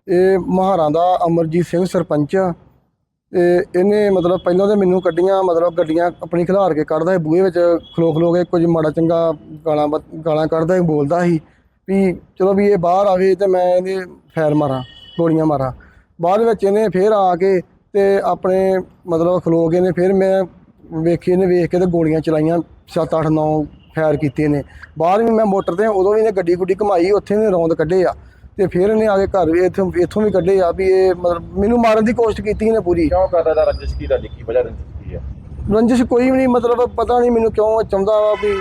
ਇਹ ਮਹਾਰਾਂ ਦਾ ਅਮਰਜੀਤ ਸਿੰਘ ਸਰਪੰਚ ਆ। ਤੇ ਇਹਨੇ ਮਤਲਬ ਪਹਿਲਾਂ ਤਾਂ ਮੈਨੂੰ ਕੱਢੀਆਂ ਮਤਲਬ ਗੱਡੀਆਂ ਆਪਣੀ ਖਿਲਾਰ ਕੇ ਕੱਢਦਾ ਸੀ, ਬੂਹੇ ਵਿੱਚ ਖਲੋ ਖਲੋ ਕੇ ਕੁਝ ਮਾੜਾ ਚੰਗਾ ਗਾਲਾਂ ਬ- ਗਾਲਾਂ ਕੱਢਦਾ ਸੀ, ਬੋਲਦਾ ਸੀ ਵੀ ਚਲੋ ਵੀ ਇਹ ਬਾਹਰ ਆਵੇ ਤੇ ਮੈਂ ਇਹਦੇ ਫੈਰ ਮਾਰਾਂ, ਗੋਲੀਆਂ ਮਾਰਾਂ। ਬਾਅਦ ਵਿੱਚ ਇਹਨੇ ਫੇਰ ਆ ਕੇ ਤੇ ਆਪਣੇ ਮਤਲਬ ਖਲੋ ਕੇ ਨੇ ਫਿਰ ਮੈਂ ਵੇਖੀ, ਇਹਨੇ ਵੇਖ ਕੇ ਤੇ ਗੋਲੀਆਂ ਚਲਾਈਆਂ 7 8 9 ਫਾਇਰ ਕੀਤੇ ਨੇ ਬਾਅਦ ਵੀ ਮੈਂ ਮੋਟਰ ਤੇ ਉਦੋਂ ਵੀ ਇਹਨੇ ਗੱਡੀ ਗੁੱਡੀ ਘਮਾਈ, ਉੱਥੇ ਨੇ ਰੌਂਦ ਕੱਢੇ ਆ। ਤੇ ਫਿਰ ਇਹਨੇ ਆ ਕੇ ਘਰ ਇੱਥੋਂ ਇੱਥੋਂ ਵੀ ਕੱਢੇ ਆ ਵੀ ਇਹ ਮਤਲਬ ਮੈਨੂੰ ਮਾਰਨ ਦੀ ਕੋਸ਼ਿਸ਼ ਕੀਤੀ ਇਹਨੇ ਪੂਰੀ। ਕਿਉਂ ਕਰਦਾ ਦਾ ਰੰਜਿਸ਼ ਕੀ ਦਾ ਕੀ ਵਜ੍ਹਾ ਰੰਜਿਸ਼ ਕੀ ਹੈ? ਰੰਜਿਸ਼ ਕੋਈ ਵੀ ਨਹੀਂ ਮਤਲਬ ਪਤਾ ਨਹੀਂ ਮੈਨੂੰ ਕਿਉਂ ਚਾਹੁੰਦਾ ਵਾ ਵੀ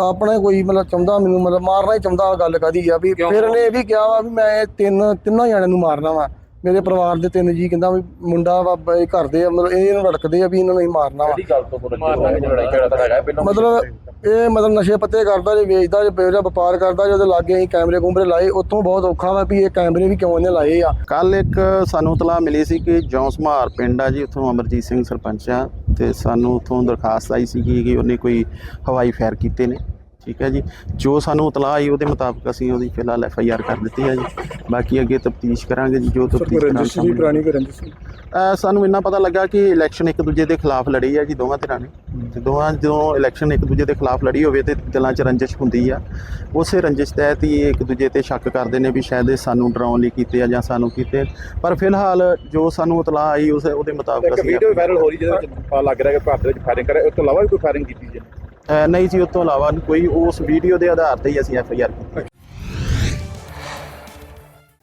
ਆਪਣਾ ਕੋਈ ਮਤਲਬ ਚਾਹੁੰਦਾ ਮੈਨੂੰ ਮਤਲਬ ਮਾਰਨਾ ਹੀ ਚਾਹੁੰਦਾ ਗੱਲ ਕਾਦੀ ਆ ਵੀ ਫਿਰ ਇਹਨੇ ਇਹ ਵੀ ਕਿਹਾ ਵਾ ਵੀ ਮੈਂ ਤਿੰਨ ਤਿੰਨਾਂ ਜਣਿਆਂ ਨੂੰ ਮਾਰਨਾ ਵਾ। ਮੇਰੇ ਪਰਿਵਾਰ ਦੇ ਤਿੰਨ ਜੀ ਕਹਿੰਦਾ ਵੀ ਮੁੰਡਾ ਵਾ ਬ- ਇਹ ਘਰ ਦੇ ਆ, ਮਤਲਬ ਇਹ ਇਹਨੂੰ ਰੜਕਦੇ ਆ ਵੀ ਇਹਨਾਂ ਨੂੰ ਹੀ ਮਾਰਨਾ ਵਾ। ਕਿਹੜੀ ਗੱਲ ਤੋਂ ਰੰਜਿਸ਼ ਹੋਇਆ ਲੜਾਈ ਝਗੜਾ ਤਾਂ ਹੈਗਾ ਪਹਿਲਾਂ ਮਤਲਬ ਇਹ ਮਤਲਬ ਨਸ਼ੇ ਪੱਤੇ ਕਰਦਾ ਜੇ ਵੇਚਦਾ ਜੇ ਬੇੜਾ ਵਪਾਰ ਕਰਦਾ ਜੇ ਉਹਦੇ ਲਾਗੇ ਅਸੀਂ ਕੈਮਰੇ ਕੁਮਰੇ ਲਾਏ ਉੱਥੋਂ ਬਹੁਤ ਔਖਾ ਵਾ ਵੀ ਇਹ ਕੈਮਰੇ ਵੀ ਕਿਉਂ ਇਹਨੇ ਲਾਏ ਆ। ਕੱਲ ਇੱਕ ਸਾਨੂੰ ਤਲਾ ਮਿਲੀ ਸੀ ਕਿ ਜੌਂਸਮਾਰ ਪਿੰਡ ਆ ਜੀ ਉੱਥੋਂ ਅਮਰਜੀਤ ਸਿੰਘ ਸਰਪੰਚ ਆ ਤੇ ਸਾਨੂੰ ਉੱਥੋਂ ਦਰਖਾਸਤ ਆਈ ਸੀ ਕਿ ਉਹਨੇ ਕੋਈ ਹਵਾਈ ਫਾਇਰ ਕੀਤੇ ਨੇ। ਠੀਕ ਹੈ ਜੀ। ਜੋ ਸਾਨੂੰ ਇਤਲਾਹ ਆਈ ਉਹਦੇ ਮੁਤਾਬਕ ਅਸੀਂ ਉਹਦੀ ਫਿਲਹਾਲ ਐਫ ਆਈ ਆਰ ਕਰ ਦਿੱਤੀ ਹੈ ਜੀ। ਬਾਕੀ ਅੱਗੇ ਤਫਤੀਸ਼ ਕਰਾਂਗੇ ਜੀ ਜੋ ਤਫਤੀਸ਼ ਦੀ ਪੁਰਾਣੀ ਰੰਜਿਸ਼ ਸਾਨੂੰ ਇੰਨਾ ਪਤਾ ਲੱਗਾ ਕਿ ਇਲੈਕਸ਼ਨ ਇੱਕ ਦੂਜੇ ਦੇ ਖਿਲਾਫ ਲੜੀ ਹੈ ਜੀ ਦੋਵਾਂ ਧਿਰਾਂ ਨੇ। ਦੋਵਾਂ ਜਦੋਂ ਇਲੈਕਸ਼ਨ ਇੱਕ ਦੂਜੇ ਦੇ ਖਿਲਾਫ ਲੜੀ ਹੋਵੇ ਤੇ ਦਿਲਾਂ 'ਚ ਰੰਜਿਸ਼ ਹੁੰਦੀ ਆ। ਉਸੇ ਰੰਜਿਸ਼ ਤਹਿਤ ਹੀ ਇੱਕ ਦੂਜੇ ਤੇ ਸ਼ੱਕ ਕਰਦੇ ਨੇ ਵੀ ਸ਼ਾਇਦ ਇਹ ਸਾਨੂੰ ਡਰਾਉਣ ਲਈ ਕੀਤੇ ਆ ਜਾਂ ਸਾਨੂੰ ਕੀਤੇ। ਪਰ ਫਿਲਹਾਲ ਜੋ ਸਾਨੂੰ ਇਤਲਾਹ ਆਈ ਉਸ ਉਹਦੇ ਮੁਤਾਬਕ ਇੱਕ ਅਸੀਂ ਵੀਡੀਓ ਵਾਇਰਲ ਹੋ ਰਹੀ ਜਿਹਦੇ ਵਿੱਚ ਲੱਗ ਰਿਹਾ ਕਿ ਭਾਰਤ ਵਿੱਚ ਫਾਇਰਿੰਗ ਕਰੇ ਉਸ ਤੋਂ ਇਲਾਵਾ ਵੀ ਕੋਈ ਫਾਇਰਿੰਗ ਕੀਤੀ ਜੀ? ਨਹੀਂ ਜੀ ਉਸ ਤੋਂ ਇਲਾਵਾ ਕੋਈ ਉਸ ਵੀਡੀਓ ਦੇ ਆਧਾਰ ਤੇ ਹੀ ਅਸੀਂ ਐਫ ਆਈ ਆਰ ਕੀਤੀ।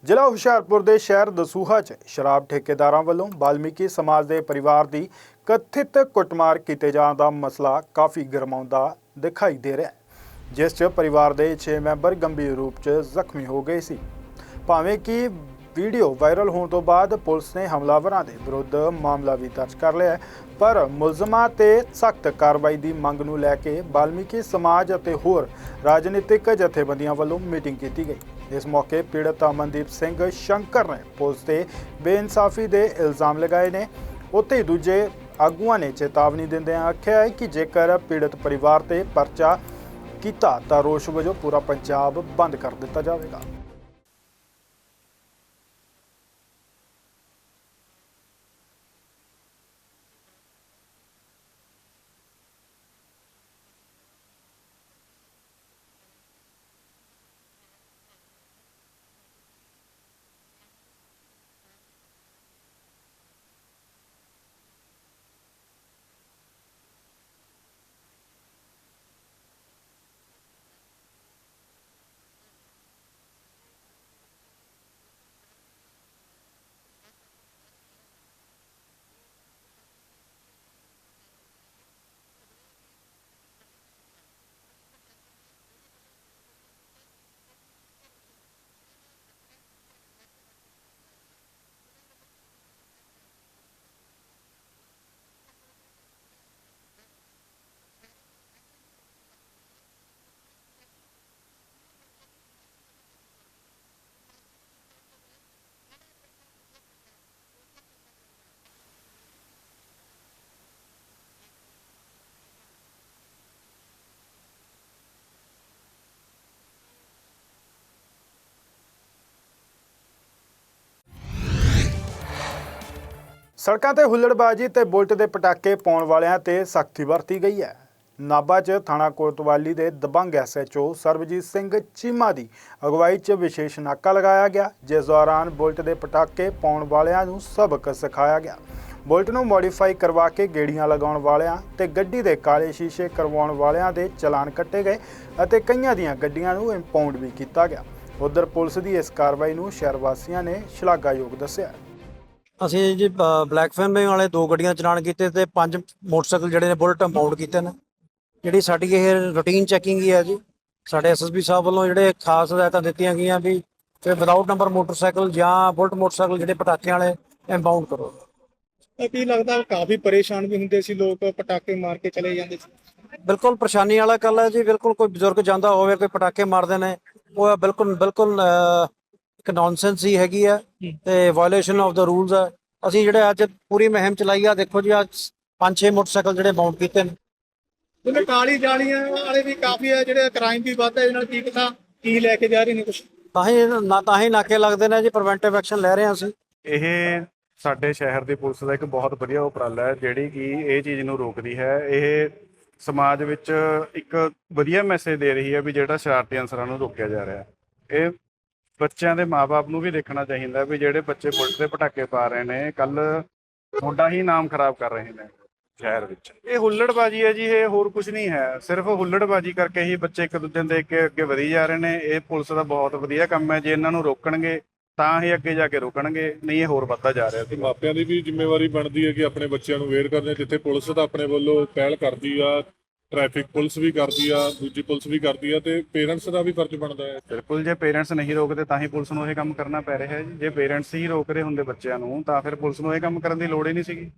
ਜ਼ਿਲ੍ਹਾ ਹੁਸ਼ਿਆਰਪੁਰ ਦੇ ਸ਼ਹਿਰ ਦਸੂਹਾ 'ਚ ਸ਼ਰਾਬ ਠੇਕੇਦਾਰਾਂ ਵੱਲੋਂ ਬਾਲਮੀਕੀ ਸਮਾਜ ਦੇ ਪਰਿਵਾਰ ਦੀ ਕਥਿਤ ਕੁੱਟਮਾਰ ਕੀਤੇ ਜਾਣ ਦਾ ਮਸਲਾ ਕਾਫੀ ਗਰਮਾਉਂਦਾ ਦਿਖਾਈ ਦੇ ਰਿਹਾ ਹੈ, ਜਿਸ 'ਚ ਪਰਿਵਾਰ ਦੇ 6 ਮੈਂਬਰ ਗੰਭੀਰ ਰੂਪ 'ਚ ਜ਼ਖਮੀ ਹੋ ਗਏ ਸੀ। ਭਾਵੇਂ ਕਿ ਵੀਡੀਓ ਵਾਇਰਲ ਹੋਣ ਤੋਂ ਬਾਅਦ ਪੁਲਿਸ ਨੇ ਹਮਲਾਵਰਾਂ ਦੇ ਵਿਰੁੱਧ ਮਾਮਲਾ ਵੀ ਦਰਜ ਕਰ ਲਿਆ ਪਰ ਮੁਲਜ਼ਮਾਂ ਤੇ ਸਖਤ ਕਾਰਵਾਈ ਦੀ ਮੰਗ ਨੂੰ ਲੈ ਕੇ ਬਾਲਮੀਕੀ ਸਮਾਜ ਅਤੇ ਹੋਰ ਰਾਜਨੀਤਿਕ ਜਥੇਬੰਦੀਆਂ ਵੱਲੋਂ ਮੀਟਿੰਗ ਕੀਤੀ ਗਈ। ਇਸ ਮੌਕੇ ਪੀੜਤ ਅਮਨਦੀਪ ਸਿੰਘ ਸ਼ੰਕਰ ਨੇ ਪੁਲਿਸ ਤੇ ਬੇਇਨਸਾਫੀ ਦੇ ਇਲਜ਼ਾਮ ਲਗਾਏ ਨੇ। ਉੱਥੇ ਹੀ ਦੂਜੇ ਆਗੂਆਂ ਨੇ ਚੇਤਾਵਨੀ ਦਿੰਦਿਆਂ ਆਖਿਆ ਹੈ ਕਿ ਜੇਕਰ ਪੀੜਤ ਪਰਿਵਾਰ ਤੇ ਪਰਚਾ ਕੀਤਾ ਤਾਂ ਰੋਸ਼ ਵਜੋਂ ਪੂਰਾ ਪੰਜਾਬ ਬੰਦ ਕਰ ਦਿੱਤਾ ਜਾਵੇਗਾ। ਸੜਕਾਂ ਤੇ ਹੁੱਲੜਬਾਜੀ ਤੇ ਬੁਲਟ ਦੇ ਪਟਾਕੇ ਪਾਉਣ ਵਾਲਿਆਂ ਤੇ ਸਖਤੀ ਵਰਤੀ ਗਈ ਹੈ। ਨਾਭਾ 'ਚ ਥਾਣਾ ਕੋਤਵਾਲੀ ਦੇ ਦਬੰਗ ਐਸਐਚਓ ਸਰਬਜੀਤ ਸਿੰਘ ਚੀਮਾ ਦੀ ਅਗਵਾਈ 'ਚ ਵਿਸ਼ੇਸ਼ ਨਾਕਾ ਲਗਾਇਆ ਗਿਆ, ਜਿਸ ਦੌਰਾਨ ਬੁਲਟ ਦੇ ਪਟਾਕੇ ਪਾਉਣ ਵਾਲਿਆਂ ਨੂੰ ਸਬਕ ਸਿਖਾਇਆ ਗਿਆ। ਬੁਲਟ ਨੂੰ ਮੋਡੀਫਾਈ ਕਰਵਾ ਕੇ ਗੇੜੀਆਂ ਲਗਾਉਣ ਵਾਲਿਆਂ ਤੇ ਗੱਡੀ ਦੇ ਕਾਲੇ ਸ਼ੀਸ਼ੇ ਕਰਵਾਉਣ ਵਾਲਿਆਂ ਦੇ ਚਲਾਨ ਕੱਟੇ ਗਏ ਅਤੇ ਕਈਆਂ ਦੀਆਂ ਗੱਡੀਆਂ ਨੂੰ ਇੰਪਾਊਂਡ ਵੀ ਕੀਤਾ ਗਿਆ। ਉਧਰ ਪੁਲਿਸ ਦੀ ਇਸ ਕਾਰਵਾਈ ਨੂੰ ਸ਼ਹਿਰ ਵਾਸੀਆਂ ਨੇ ਸ਼ਲਾਘਾਯੋਗ ਦੱਸਿਆ। ਅਸੀਂ ਜੀ ਬਲੈਕ ਫੈਮਿਲੀ ਵਾਲੇ ਦੋ ਗੱਡੀਆਂ ਚਲਾਨ ਕੀਤੇ ਤੇ ਪੰਜ ਮੋਟਰਸਾਈਕਲ ਜਿਹੜੇ ਨੇ ਬੁਲਟ ਇੰਪਾਊਂਡ ਕੀਤੇ ਨੇ। ਜਿਹੜੀ ਸਾਡੀ ਇਹ ਰੂਟੀਨ ਚੈਕਿੰਗ ਹੀ ਹੈ ਜੀ ਸਾਡੇ ਐਸਐਸਪੀ ਸਾਹਿਬ ਵੱਲੋਂ ਜਿਹੜੇ ਖਾਸ ਹਦਾਇਤਾਂ ਦਿੱਤੀਆਂ ਗਈਆਂ ਵੀ ਕਿ ਵਿਦਆਊਟ ਨੰਬਰ ਮੋਟਰਸਾਈਕਲ ਜਾਂ ਬੁਲਟ ਮੋਟਰਸਾਈਕਲ ਜਿਹੜੇ ਪਟਾਕਿਆਂ ਵਾਲੇ ਇੰਪਾਊਂਡ ਕਰੋ। ਕੀ ਲੱਗਦਾ ਕਾਫੀ ਪਰੇਸ਼ਾਨ ਵੀ ਹੁੰਦੇ ਸੀ ਲੋਕ ਪਟਾਕੇ ਮਾਰ ਕੇ ਚਲੇ ਜਾਂਦੇ ਸੀ? ਬਿਲਕੁਲ ਪਰੇਸ਼ਾਨੀ ਵਾਲਾ ਗੱਲ ਹੈ ਜੀ ਬਿਲਕੁਲ ਕੋਈ ਬਜ਼ੁਰਗ ਜਾਂਦਾ ਹੋਵੇ ਕੋਈ ਪਟਾਕੇ ਮਾਰਦੇ ਨੇ ਉਹ ਬਿਲਕੁਲ ਬਿਲਕੁਲ ਇੱਕ ਨੌਨਸੈਂਸ ਹੀ ਹੈਗੀ ਆ ਤੇ ਵਾਇਓਲੇਸ਼ਨ ਆਫ ਦਾ ਰੂਲਸ ਹੈ ਅਸੀਂ ਜਿਹੜੇ ਅੱਜ ਪੂਰੀ ਮੁਹਿੰਮ ਚਲਾਈ ਆ ਦੇਖੋ ਜੀ ਅੱਜ ਪੰਜ ਛੇ ਮੋਟਰਸਾਈਕਲ ਜਿਹੜੇ ਬਾਉਂਡ ਕੀਤੇ ਨੇ। ਜਿਵੇਂ ਕਾਲੀ ਜਾਲੀਆਂ ਵਾਲੇ ਵੀ ਕਾਫੀ ਹੈ ਜਿਹੜੇ ਕ੍ਰਾਈਮ ਵੀ ਵੱਧਦਾ ਇਹਦੇ ਨਾਲ ਕੀ ਪਤਾ ਕੀ ਲੈ ਕੇ ਜਾ ਰਹੇ ਨੇ ਕੁਝ ਤਾਂ ਹੀ ਨਾ ਤਾਂ ਹੀ ਨਾਕੇ ਲੱਗਦੇ ਨੇ ਜੀ ਪ੍ਰੀਵੈਂਟਿਵ ਐਕਸ਼ਨ ਲੈ ਰਹੇ ਹਾਂ ਅਸੀਂ। ਇਹ ਸਾਡੇ ਸ਼ਹਿਰ ਦੀ ਪੁਲਿਸ ਦਾ ਇੱਕ ਬਹੁਤ ਵਧੀਆ ਉਪਰਾਲਾ ਹੈ ਜਿਹੜੀ ਕਿ ਇਹ ਚੀਜ਼ ਨੂੰ ਰੋਕਦੀ ਹੈ। ਇਹ ਸਮਾਜ ਵਿੱਚ ਇੱਕ ਵਧੀਆ ਮੈਸੇਜ ਦੇ ਰਹੀ ਹੈ ਵੀ ਜਿਹੜਾ ਸ਼ਰਾਰਤੀ ਅਨਸਰਾਂ ਨੂੰ ਰੋਕਿਆ ਜਾ ਰਿਹਾ। ਹੈ ਇਹ ਬੱਚਿਆਂ ਦੇ ਮਾਪੇ ਨੂੰ ਵੀ ਦੇਖਣਾ ਚਾਹੀਦਾ ਵੀ ਜਿਹੜੇ ਬੱਚੇ ਬੁਲਟ ਦੇ ਪਟਾਕੇ ਪਾ ਰਹੇ ਨੇ ਕੱਲ ਤੁਹਾਡਾ ਹੀ ਨਾਮ ਖਰਾਬ ਕਰ ਰਹੇ ਨੇ ਸ਼ਹਿਰ ਵਿੱਚ। ਇਹ ਹੁੱਲੜਬਾਜੀ ਹੈ ਜੀ, ਇਹ ਹੋਰ ਕੁਝ ਨਹੀਂ ਹੈ। ਸਿਰਫ ਹੁੱਲੜਬਾਜੀ ਕਰਕੇ ਹੀ ਬੱਚੇ ਇੱਕ ਦੂਜੇ ਨੂੰ ਦੇਖ ਕੇ ਅੱਗੇ ਵਧੀ ਜਾ ਰਹੇ ਨੇ। ਇਹ ਪੁਲਿਸ ਦਾ ਬਹੁਤ ਵਧੀਆ ਕੰਮ ਹੈ, ਜੇ ਇਹਨਾਂ ਨੂੰ ਰੋਕਣਗੇ ਤਾਂ ਹੀ ਅੱਗੇ ਜਾ ਕੇ ਰੋਕਣਗੇ, ਨਹੀਂ ਇਹ ਹੋਰ ਵੱਧਦਾ ਜਾ ਰਿਹਾ। ਸੀ ਮਾਪਿਆਂ ਦੀ ਵੀ ਜ਼ਿੰਮੇਵਾਰੀ ਬਣਦੀ ਹੈ ਕਿ ਆਪਣੇ ਬੱਚਿਆਂ ਨੂੰ ਅਵੇਅਰ ਕਰਦੇ ਜਿੱਥੇ ਪੁਲਿਸ ਤਾਂ ਆਪਣੇ ਵੱਲੋਂ ਪਹਿਲ ਕਰਦੀ ਆ ਟ੍ਰੈਫਿਕ ਪੁਲਿਸ ਵੀ ਕਰਦੀ ਆ, ਦੂਜੀ ਪੁਲਿਸ ਵੀ ਕਰਦੀ ਆ, ਤੇ ਪੇਰੈਂਟਸ ਦਾ ਵੀ ਫਰਜ਼ ਬਣਦਾ ਹੈ। ਬਿਲਕੁਲ, ਜੇ ਪੇਰੈਂਟਸ ਨਹੀਂ ਰੋਕਦੇ ਤਾਂ ਹੀ ਪੁਲਿਸ ਨੂੰ ਇਹ ਕੰਮ ਕਰਨਾ ਪੈ ਰਿਹਾ ਹੈ। ਜੀ ਜੇ ਪੇਰੈਂਟਸ ਹੀ ਰੋਕ ਰਹੇ ਹੁੰਦੇ ਬੱਚਿਆਂ ਨੂੰ, ਤਾਂ ਫਿਰ ਪੁਲਿਸ ਨੂੰ ਇਹ ਕੰਮ ਕਰਨ ਦੀ ਲੋੜ ਹੀ ਨਹੀਂ ਸੀਗੀ।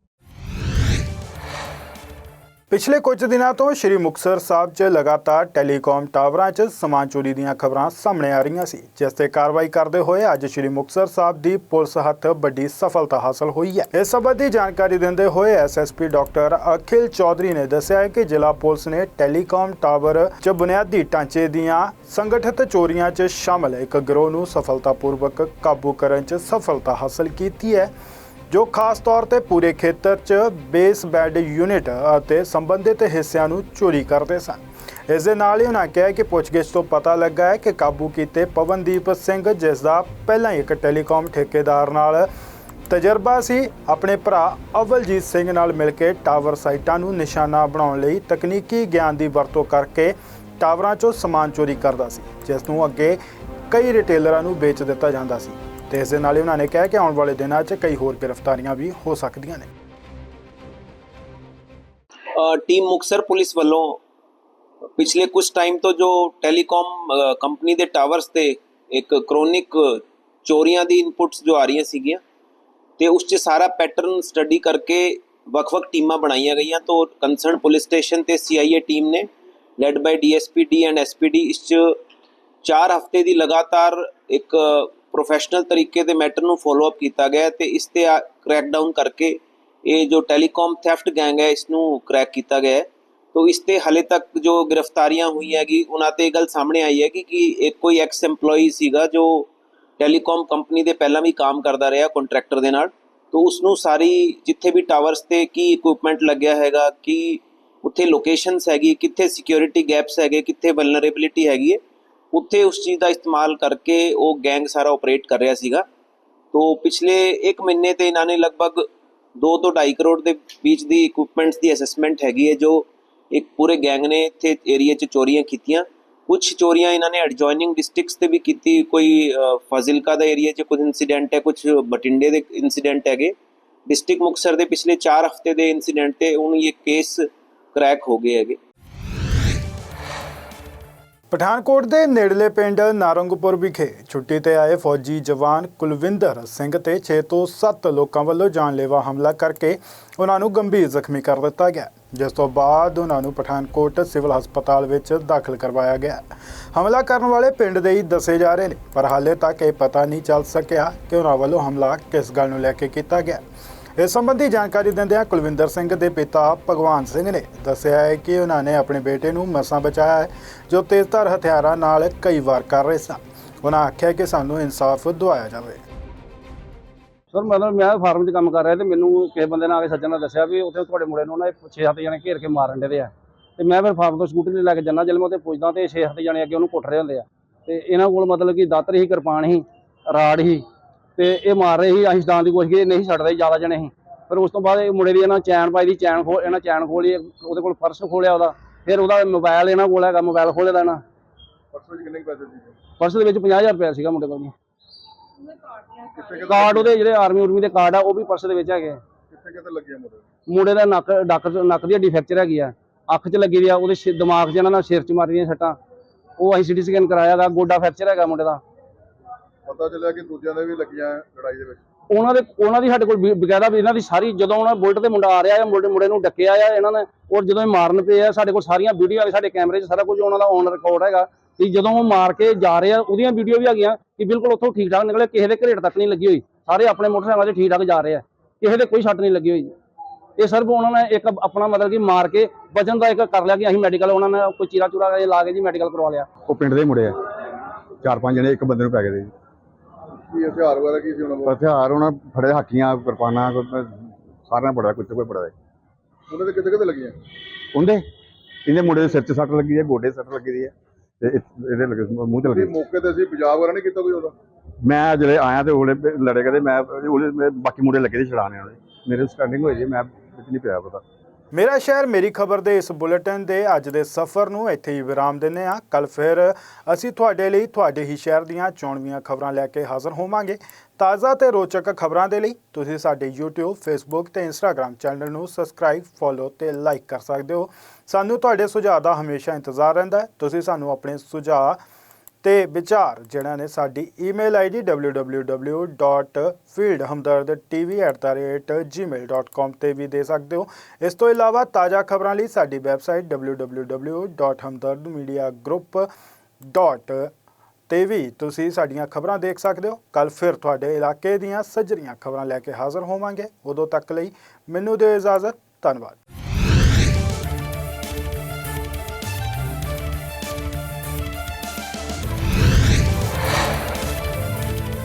ਪਿਛਲੇ ਕੁਝ ਦਿਨਾਂ ਤੋਂ ਸ਼੍ਰੀ ਮੁਕਤਸਰ ਸਾਹਿਬ 'ਚ ਲਗਾਤਾਰ ਟੈਲੀਕਾਮ ਟਾਵਰਾਂ 'ਚ ਸਮਾਨ ਚੋਰੀ ਦੀਆਂ ਖਬਰਾਂ ਸਾਹਮਣੇ ਆ ਰਹੀਆਂ ਸੀ, ਜਿਸ ਤੇ ਕਾਰਵਾਈ ਕਰਦੇ ਹੋਏ ਅੱਜ ਸ਼੍ਰੀ ਮੁਕਤਸਰ ਸਾਹਿਬ ਦੀ ਪੁਲਿਸ ਹੱਥ ਵੱਡੀ ਸਫਲਤਾ ਹਾਸਲ ਹੋਈ ਹੈ। ਇਸ ਸੰਬੰਧੀ ਜਾਣਕਾਰੀ ਦਿੰਦੇ ਹੋਏ ਐਸਐਸਪੀ ਡਾਕਟਰ ਅਖਿਲ ਚੌਧਰੀ ਨੇ ਦੱਸਿਆ ਹੈ ਕਿ ਜ਼ਿਲ੍ਹਾ ਪੁਲਿਸ ਨੇ ਟੈਲੀਕਾਮ ਟਾਵਰ 'ਚ ਬੁਨਿਆਦੀ ਢਾਂਚੇ ਦੀਆਂ ਸੰਗਠਿਤ ਚੋਰੀਆਂ 'ਚ ਸ਼ਾਮਲ ਇੱਕ ਗਰੋਹ ਨੂੰ ਸਫਲਤਾਪੂਰਵਕ ਕਾਬੂ ਕਰਨ 'ਚ ਸਫਲਤਾ ਹਾਸਲ ਕੀਤੀ ਹੈ। ਜੋ ਖਾਸ ਤੌਰ ਤੇ ਪੂਰੇ ਖੇਤਰ 'ਚ ਬੇਸ ਬੈਡ ਯੂਨਿਟ ਅਤੇ ਸੰਬੰਧਿਤ ਹਿੱਸਿਆਂ ਨੂੰ ਚੋਰੀ ਕਰਦੇ ਸਨ। ਇਸ ਦੇ ਨਾਲ ਹੀ ਉਹਨਾਂ ਕਿਹਾ ਕਿ ਪੁੱਛਗਿੱਛ ਤੋਂ ਪਤਾ ਲੱਗਾ ਹੈ ਕਿ ਕਾਬੂ ਕੀਤੇ ਪਵਨਦੀਪ ਸਿੰਘ, ਜਿਸ ਦਾ ਪਹਿਲਾਂ ਹੀ ਇੱਕ ਟੈਲੀਕਾਮ ਠੇਕੇਦਾਰ ਨਾਲ ਤਜਰਬਾ ਸੀ, ਆਪਣੇ ਭਰਾ ਅਵਲਜੀਤ ਸਿੰਘ ਨਾਲ ਮਿਲ ਕੇ ਟਾਵਰ ਸਾਈਟਾਂ ਨੂੰ ਨਿਸ਼ਾਨਾ ਬਣਾਉਣ ਲਈ ਤਕਨੀਕੀ ਗਿਆਨ ਦੀ ਵਰਤੋਂ ਕਰਕੇ ਟਾਵਰਾਂ 'ਚੋਂ ਸਮਾਨ ਚੋਰੀ ਕਰਦਾ ਸੀ, ਜਿਸ ਨੂੰ ਅੱਗੇ ਕਈ ਰਿਟੇਲਰਾਂ ਨੂੰ ਵੇਚ ਦਿੱਤਾ ਜਾਂਦਾ ਸੀ। ਤੇ ਇਸ ਦੇ ਨਾਲ ਹੀ ਉਹਨਾਂ ਨੇ ਕਿਹਾ ਕਿ ਆਉਣ ਵਾਲੇ ਦਿਨਾਂ 'ਚ ਕਈ ਹੋਰ ਗ੍ਰਿਫਤਾਰੀਆਂ ਵੀ ਹੋ ਸਕਦੀਆਂ ਨੇ। ਟੀਮ ਮੁਕਸਰ ਪੁਲਿਸ ਵੱਲੋਂ ਪਿਛਲੇ ਕੁਝ ਟਾਈਮ ਤੋਂ ਜੋ ਟੈਲੀਕਾਮ ਕੰਪਨੀ ਦੇ ਟਾਵਰਸ ਤੇ ਇੱਕ ਕ੍ਰੋਨਿਕ ਚੋਰੀਆਂ ਦੀ ਇਨਪੁਟਸ ਜੋ ਆ ਰਹੀਆਂ ਸੀਗੀਆਂ ਤੇ ਉਸ 'ਚ ਸਾਰਾ ਪੈਟਰਨ ਸਟੱਡੀ ਕਰਕੇ ਵੱਖ-ਵੱਖ ਟੀਮਾਂ ਬਣਾਈਆਂ ਗਈਆਂ ਤੋਂ ਕੰਸਰਨ ਪੁਲਿਸ ਸਟੇਸ਼ਨ ਤੇ ਸੀਆਈਏ ਟੀਮ ਨੇ led by DSP D and SPD ਇਸ 'ਚ 4 ਹਫ਼ਤੇ ਦੀ ਲਗਾਤਾਰ ਇੱਕ ਪ੍ਰੋਫੈਸ਼ਨਲ ਤਰੀਕੇ ਦੇ ਮੈਟਰ ਨੂੰ ਫੋਲੋ ਅਪ ਕੀਤਾ ਗਿਆ ਹੈ ਤੇ ਇਸ ਤੇ ਕ੍ਰੈਕ ਡਾਊਨ ਕਰਕੇ ਇਹ ਜੋ ਟੈਲੀਕਾਮ ਥੈਫਟ ਗੈਂਗ ਹੈ ਇਸ ਨੂੰ ਕ੍ਰੈਕ ਕੀਤਾ ਗਿਆ ਹੈ। ਤੋ ਇਸ ਤੇ ਹਲੇ ਤੱਕ ਜੋ ਗ੍ਰਿਫਤਾਰੀਆਂ ਹੋਈਆਂ ਹੈਗੀ, ਉਹਨਾਂ ਤੇ ਇਹ ਗੱਲ ਸਾਹਮਣੇ ਆਈ ਹੈ ਕਿ ਕਿ ਇੱਕ ਕੋਈ ਐਕਸ EMPLOYEE ਸੀਗਾ ਜੋ ਟੈਲੀਕਾਮ ਕੰਪਨੀ ਦੇ ਪਹਿਲਾਂ ਵੀ ਕੰਮ ਕਰਦਾ ਰਿਹਾ ਕੰਟਰੈਕਟਰ ਦੇ ਨਾਲ। ਤੋ ਉਸ ਨੂੰ ਸਾਰੀ ਜਿੱਥੇ ਵੀ ਟਾਵਰਸ ਤੇ ਕੀ ਇਕਵਿਪਮੈਂਟ ਲੱਗਿਆ ਹੈਗਾ, ਕੀ ਉੱਥੇ ਲੋਕੇਸ਼ਨਸ ਹੈਗੀ, ਕਿੱਥੇ ਸਿਕਿਉਰਿਟੀ ਗੈਪਸ ਹੈਗੇ, ਕਿੱਥੇ ਵਲਨਰੇਬਿਲਿਟੀ ਹੈਗੀ ਹੈ ਉੱਥੇ ਉਸ ਚੀਜ਼ ਦਾ ਇਸਤੇਮਾਲ ਕਰਕੇ ਉਹ ਗੈਂਗ ਸਾਰਾ ਆਪਰੇਟ ਕਰ ਰਿਹਾ ਸੀਗਾ। ਤੋ ਪਿਛਲੇ 1 ਮਹੀਨੇ ਤੇ ਇਹਨਾਂ ਨੇ ਲਗਭਗ 2 ਤੋਂ 2.5 ਕਰੋੜ ਦੇ ਵਿੱਚ ਦੀ ਇਕਵਿਪਮੈਂਟਸ ਦੀ ਅਸੈਸਮੈਂਟ ਹੈਗੀ ਹੈ, ਜੋ ਇੱਕ ਪੂਰੇ ਗੈਂਗ ਨੇ ਇੱਥੇ ਏਰੀਆ 'ਚ ਚੋਰੀਆਂ ਕੀਤੀਆਂ। ਕੁਝ ਚੋਰੀਆਂ ਇਹਨਾਂ ਨੇ ਐਡਜੋਇਨਿੰਗ ਡਿਸਟ੍ਰਿਕਟਸ ਤੇ ਵੀ ਕੀਤੀ, ਕੋਈ ਫਾਜ਼ਿਲਕਾ ਦਾ ਏਰੀਆ 'ਚ ਕੁਝ ਇਨਸੀਡੈਂਟ ਹੈ ਕੁਝ ਬਟਿੰਡੇ ਦੇ ਇਨਸੀਡੈਂਟ ਹੈਗੇ। ਡਿਸਟ੍ਰਿਕਟ ਮੁਕਤਸਰ ਦੇ ਪਿਛਲੇ 4 ਹਫ਼ਤੇ ਦੇ ਇਨਸੀਡੈਂਟ ਤੇ ਹੁਣ ਇਹ ਕੇਸ ਕ੍ਰੈਕ ਹੋ ਗਏ ਹੈਗੇ। ਪਠਾਨਕੋਟ ਦੇ ਨੇੜਲੇ ਪਿੰਡ ਨਾਰੰਗਪੁਰ ਵਿਖੇ ਛੁੱਟੀ ਤੇ ਆਏ ਫੌਜੀ ਜਵਾਨ ਕੁਲਵਿੰਦਰ ਸਿੰਘ ਤੇ 6 ਤੋਂ 7 ਲੋਕਾਂ ਵੱਲੋਂ ਜਾਨਲੇਵਾ ਹਮਲਾ ਕਰਕੇ ਉਹਨਾਂ ਨੂੰ ਗੰਭੀਰ ਜ਼ਖਮੀ ਕਰ ਦਿੱਤਾ ਗਿਆ। ਜਿਸ ਤੋਂ ਬਾਅਦ ਉਹਨਾਂ ਨੂੰ ਪਠਾਨਕੋਟ ਸਿਵਲ ਹਸਪਤਾਲ ਵਿੱਚ ਦਾਖਲ ਕਰਵਾਇਆ ਗਿਆ। ਹਮਲਾ ਕਰਨ ਵਾਲੇ ਪਿੰਡ ਦੇ ਹੀ ਦੱਸੇ ਜਾ ਰਹੇ ਨੇ, ਪਰ ਹਾਲੇ ਤੱਕ ਇਹ ਪਤਾ ਨਹੀਂ ਚੱਲ ਸਕਿਆ ਕਿ ਉਹਨਾਂ ਵੱਲੋਂ ਹਮਲਾ ਕਿਸ ਗੱਲ ਨੂੰ ਲੈ ਕੇ ਕੀਤਾ ਗਿਆ। ਇਸ ਸੰਬੰਧੀ ਜਾਣਕਾਰੀ ਦਿੰਦਿਆਂ ਕੁਲਵਿੰਦਰ ਸਿੰਘ ਦੇ ਪਿਤਾ ਭਗਵਾਨ ਸਿੰਘ ਨੇ ਦੱਸਿਆ ਹੈ ਕਿ ਉਹਨਾਂ ਨੇ ਆਪਣੇ ਬੇਟੇ ਨੂੰ ਮਸਾਂ ਬਚਾਇਆ ਹੈ, ਜੋ ਤੇਜ਼ਧਾਰ ਹਥਿਆਰਾਂ ਨਾਲ ਕਈ ਵਾਰ ਕਰ ਰਹੇ ਸਨ। ਉਹਨਾਂ ਆਖਿਆ ਕਿ ਸਾਨੂੰ ਇਨਸਾਫ ਦਿਵਾਇਆ ਜਾਵੇ। ਸਰ, ਮਤਲਬ ਮੈਂ ਫਾਰਮ 'ਚ ਕੰਮ ਕਰ ਰਿਹਾ ਤੇ ਮੈਨੂੰ ਕਿਸੇ ਬੰਦੇ ਨੇ ਆ ਕੇ ਸੱਜਣ ਨੇ ਦੱਸਿਆ ਵੀ ਉੱਥੇ ਤੁਹਾਡੇ ਮੁੰਡੇ ਨੂੰ ਨਾ 6-7 ਜਾਣੇ ਘੇਰ ਕੇ ਮਾਰਨ ਦੇ ਆ। ਤੇ ਮੈਂ ਫਿਰ ਫਾਰਮ ਤੋਂ ਸਕੂਟਰੀ ਤੇ ਲੈ ਕੇ ਜੰਨਾ ਜਦੋਂ ਮੈਂ ਉੱਥੇ ਪੁੱਛਦਾ ਤੇ 6-7 ਜਾਣੇ ਅੱਗੇ ਉਹਨੂੰ ਕੁੱਟ ਰਹੇ ਹੁੰਦੇ ਆ। ਤੇ ਇਹਨਾਂ ਕੋਲ ਮਤਲਬ ਕਿ ਦਾਤਰ ਹੀ, ਕਿਰਪਾਨ ਹੀ, ਰਾੜ ਹੀ ਤੇ ਇਹ ਮਾਰ ਰਹੇ ਸੀ ਅਸੀਂ ਛਡਾਉਣ ਦੀ ਕੋਸ਼ਿਸ਼ ਕੀਤੀ ਨਹੀਂ ਛੱਡਦੇ ਜ਼ਿਆਦਾ ਜਣੇ ਸੀ ਫਿਰ ਉਸ ਤੋਂ ਬਾਅਦ ਇਹ ਮੁੰਡੇ ਦੀ ਇਹਨਾਂ ਚੈਨ ਪਾਈ ਦੀ ਚੈਨ ਖੋਲ ਇਹਨਾਂ ਚੈਨ ਖੋਲੀ ਉਹਦੇ ਕੋਲ ਪਰਸ ਖੋਲਿਆ ਉਹਦਾ। ਫਿਰ ਉਹਦਾ ਮੋਬਾਈਲ ਇਹਨਾਂ ਕੋਲ ਹੈਗਾ ਮੋਬਾਈਲ ਖੋਲੇ ਦਾ ਨਾ ਪਰਸ ਵਿੱਚ ਕਿੰਨੇ ਪੈਸੇ ਸੀ? ਪਰਸ ਦੇ ਵਿੱਚ 50000 ਰੁਪਏ ਸੀਗਾ ਮੁੰਡੇ ਕੋਲ ਕਾਰਡ ਉਹਦੇ ਜਿਹੜੇ ਆਰਮੀ ਉਰਮੀ ਦੇ ਕਾਰਡ ਆ ਉਹ ਵੀ ਪਰਸ ਦੇ ਵਿੱਚ ਹੈਗੇ। ਕਿੱਥੇ ਕਿੱਥੇ ਲੱਗਿਆ ਮੁੰਡੇ ਮੁੰਡੇ ਦਾ ਨੱਕ ਡੱਕ ਨੱਕ ਦੀ ਹੱਡੀ ਫ੍ਰੈਕਚਰ ਹੈਗੀ ਆ। ਅੱਖ 'ਚ ਲੱਗੀ ਦੀ ਆ ਉਹਦੇ ਦਿਮਾਗ 'ਚ ਇਹਨਾਂ ਨਾਲ ਸਿਰ 'ਚ ਮਾਰੀਆਂ ਸੱਟਾਂ। ਉਹ ਅਸੀਂ ਸਿਟੀ ਸਕੈਨ ਕਰਾਇਆ ਗਾ ਗੋਡਾ ਫ੍ਰੈਕਚਰ ਹੈਗਾ ਮੁੰਡੇ ਦਾ। ਪਤਾ ਚੱਲਿਆ ਕਿ ਦੂਜਿਆਂ ਦੇ ਵੀ ਲੱਗੀਆਂ ਲੜਾਈ ਦੇ ਵਿੱਚ। ਉਹਨਾਂ ਦੇ ਉਹਨਾਂ ਦੀ ਸਾਡੇ ਕੋਲ ਵੀ- ਬਕਾਇਦਾ ਵੀ ਇਹਨਾਂ ਦੀ ਸਾਰੀ ਜਦੋਂ ਉਹਨਾਂ ਬੁਲਟ ਤੇ ਮੁੰਡਾ ਆ ਰਿਹਾ ਆ ਮੁੰਡੇ ਮੁੰਡੇ ਨੂੰ ਡੱਕਿਆ ਆ ਇਹਨਾਂ ਨੇ ਔਰ ਜਦੋਂ ਇਹ ਮਾਰਨ ਪਏ ਆ ਸਾਡੇ ਕੋਲ ਸਾਰੀਆਂ ਵੀਡੀਓ ਆ ਸਾਡੇ ਕੈਮਰੇ 'ਚ ਸਾਰਾ ਕੁਝ ਉਹਨਾਂ ਦਾ ਔਨ ਰਿਕਾਰਡ ਹੈਗਾ। ਕਿ ਜਦੋਂ ਉਹ ਮਾਰ ਕੇ ਜਾ ਰਹੇ ਆ ਉਹਦੀਆਂ ਵੀਡੀਓ ਵੀ ਹੈਗੀਆਂ ਕਿ ਬਿਲਕੁਲ ਉੱਥੋਂ ਠੀਕ ਠਾਕ ਨਿਕਲੇ ਕਿਸੇ ਦੇ ਘਰੇਟ ਤੱਕ ਨਹੀਂ ਲੱਗੀ ਹੋਈ। ਸਾਰੇ ਆਪਣੇ ਮੋਟਰਸਾਈਕਲਾਂ 'ਤੇ ਠੀਕ ਠਾਕ ਜਾ ਰਹੇ ਆ। ਕਿਸੇ ਦੇ ਕੋਈ ਸੱਟ ਨਹੀਂ ਲੱਗੀ ਹੋਈ ਇਹ ਸਿਰਫ ਉਹਨਾਂ ਨੇ ਇੱਕ ਆਪਣਾ ਮਤਲਬ ਕਿ ਮਾਰ ਕੇ ਬਚਨ ਦਾ ਇੱਕ ਕਰ ਲਿਆ ਕਿ ਅਸੀਂ ਮੈਡੀਕਲ ਉਹਨਾਂ ਨੇ ਕੋਈ ਚੀਰਾ ਚੂਰਾ ਲਾ ਕੇ ਜੀ ਮੈਡੀਕਲ ਕਰਵਾ ਲਿਆ। ਉਹ ਪਿੰਡ ਦੇ ਮੁੰਡੇ ਆ। ਚਾਰ ਪੰਜ ਜਣੇ ਇੱਕ ਬੰਦੇ ਨੂੰ ਪੈ ਗਏ ਜੀ ਕੀ ਹਥਿਆਰ ਵਗੈਰਾ ਕੀ ਸੀ ਉਹਨਾਂ ਕੋਲ? ਹਥਿਆਰ ਉਹਨਾਂ ਫੜੇ ਹਾਕੀਆਂ ਕਿਰਪਾਨਾਂ ਸਾਰਿਆਂ ਬੜਾ ਕੁਝ ਕੋਈ ਬੜਾ ਉਹਨਾਂ ਦੇ ਕਿੱਥੇ ਕਿੱਥੇ ਲੱਗੀਆਂ? ਉਹਦੇ? ਇਹਦੇ ਮੁੰਡੇ ਦੇ ਸਿਰ 'ਚ ਸੱਟ ਲੱਗੀ ਹੈ ਗੋਡੇ 'ਚ ਸੱਟ ਲੱਗੀ ਦੀ ਹੈ। ਤੇ ਇਹ- ਇਹਦੇ ਲੱਗੇ ਮੂੰਹ ਤੇ ਲੱਗੀ ਮੌਕੇ ਤੇ ਅਸੀਂ ਪੰਜਾਬ ਵਗੈਰਾ ਨਹੀਂ ਕੀਤਾ ਕੋਈ ਉਹਦਾ? ਮੈਂ ਜਿਹੜੇ ਆਇਆ ਤੇ ਉਹਲੇ ਲੜੇ ਕਦੇ ਮੈਂ ਉਹਲੇ ਬਾਕੀ ਮੁੰਡੇ ਲੱਗੇ ਸੀ ਛਡਾਣੇ ਵਾਲੇ। ਮੇਰੇ ਸਟੈਂਡਿੰਗ ਹੋਈ ਜੀ ਮੈਂ ਵਿੱਚ ਨਹੀਂ ਪਿਆ ਪਤਾ ਮੇਰਾ ਸ਼ਹਿਰ, ਮੇਰੀ ਖਬਰ ਦੇ ਇਸ ਬੁਲੇਟਿਨ ਦੇ ਅੱਜ ਦੇ ਸਫ਼ਰ ਨੂੰ ਇੱਥੇ ਹੀ ਵਿਰਾਮ ਦਿੰਦੇ ਹਾਂ। ਕੱਲ ਫਿਰ ਅਸੀਂ ਤੁਹਾਡੇ ਲਈ, ਤੁਹਾਡੇ ਹੀ ਸ਼ਹਿਰ ਦੀਆਂ ਚੋਣਵੀਆਂ ਖਬਰਾਂ ਲੈ ਕੇ ਹਾਜ਼ਰ ਹੋਵਾਂਗੇ। ਤਾਜ਼ਾ ਤੇ ਰੋਚਕ ਖਬਰਾਂ ਦੇ ਲਈ ਤੁਸੀਂ ਸਾਡੇ YouTube, Facebook ਤੇ Instagram ਚੈਨਲ ਨੂੰ ਸਬਸਕ੍ਰਾਈਬ ਫੋਲੋ ਤੇ ਲਾਈਕ ਕਰ ਸਕਦੇ ਹੋ। ਸਾਨੂੰ ਤੁਹਾਡੇ ਸੁਝਾਅ ਦਾ ਹਮੇਸ਼ਾ ਇੰਤਜ਼ਾਰ ਰਹਿੰਦਾ ਹੈ। ਤੁਸੀਂ ਸਾਨੂੰ ਆਪਣੇ ਸੁਝਾਅ ਤੇ ਵਿਚਾਰ ਜਿਹੜਾ ਨੇ ਸਾਡੀ ਈਮੇਲ ਆਈਡੀ www.fieldhumdardtv@gmail.com ਤੇ ਵੀ ਦੇ ਸਕਦੇ ਹੋ। ਇਸ ਤੋਂ ਇਲਾਵਾ ਤਾਜ਼ਾ ਖਬਰਾਂ ਲਈ ਸਾਡੀ ਵੈਬਸਾਈਟ www.humdardmediagroup ਤੇ ਵੀ ਤੁਸੀਂ ਸਾਡੀਆਂ ਖਬਰਾਂ ਦੇਖ ਸਕਦੇ ਹੋ। ਕੱਲ ਫਿਰ ਤੁਹਾਡੇ ਇਲਾਕੇ ਦੀਆਂ ਸੱਜਰੀਆਂ ਖਬਰਾਂ ਲੈ ਕੇ ਹਾਜ਼ਰ ਹੋਵਾਂਗੇ। ਉਦੋਂ ਤੱਕ ਲਈ ਮੈਨੂੰ ਦਿਓ ਇਜਾਜ਼ਤ। ਧੰਨਵਾਦ।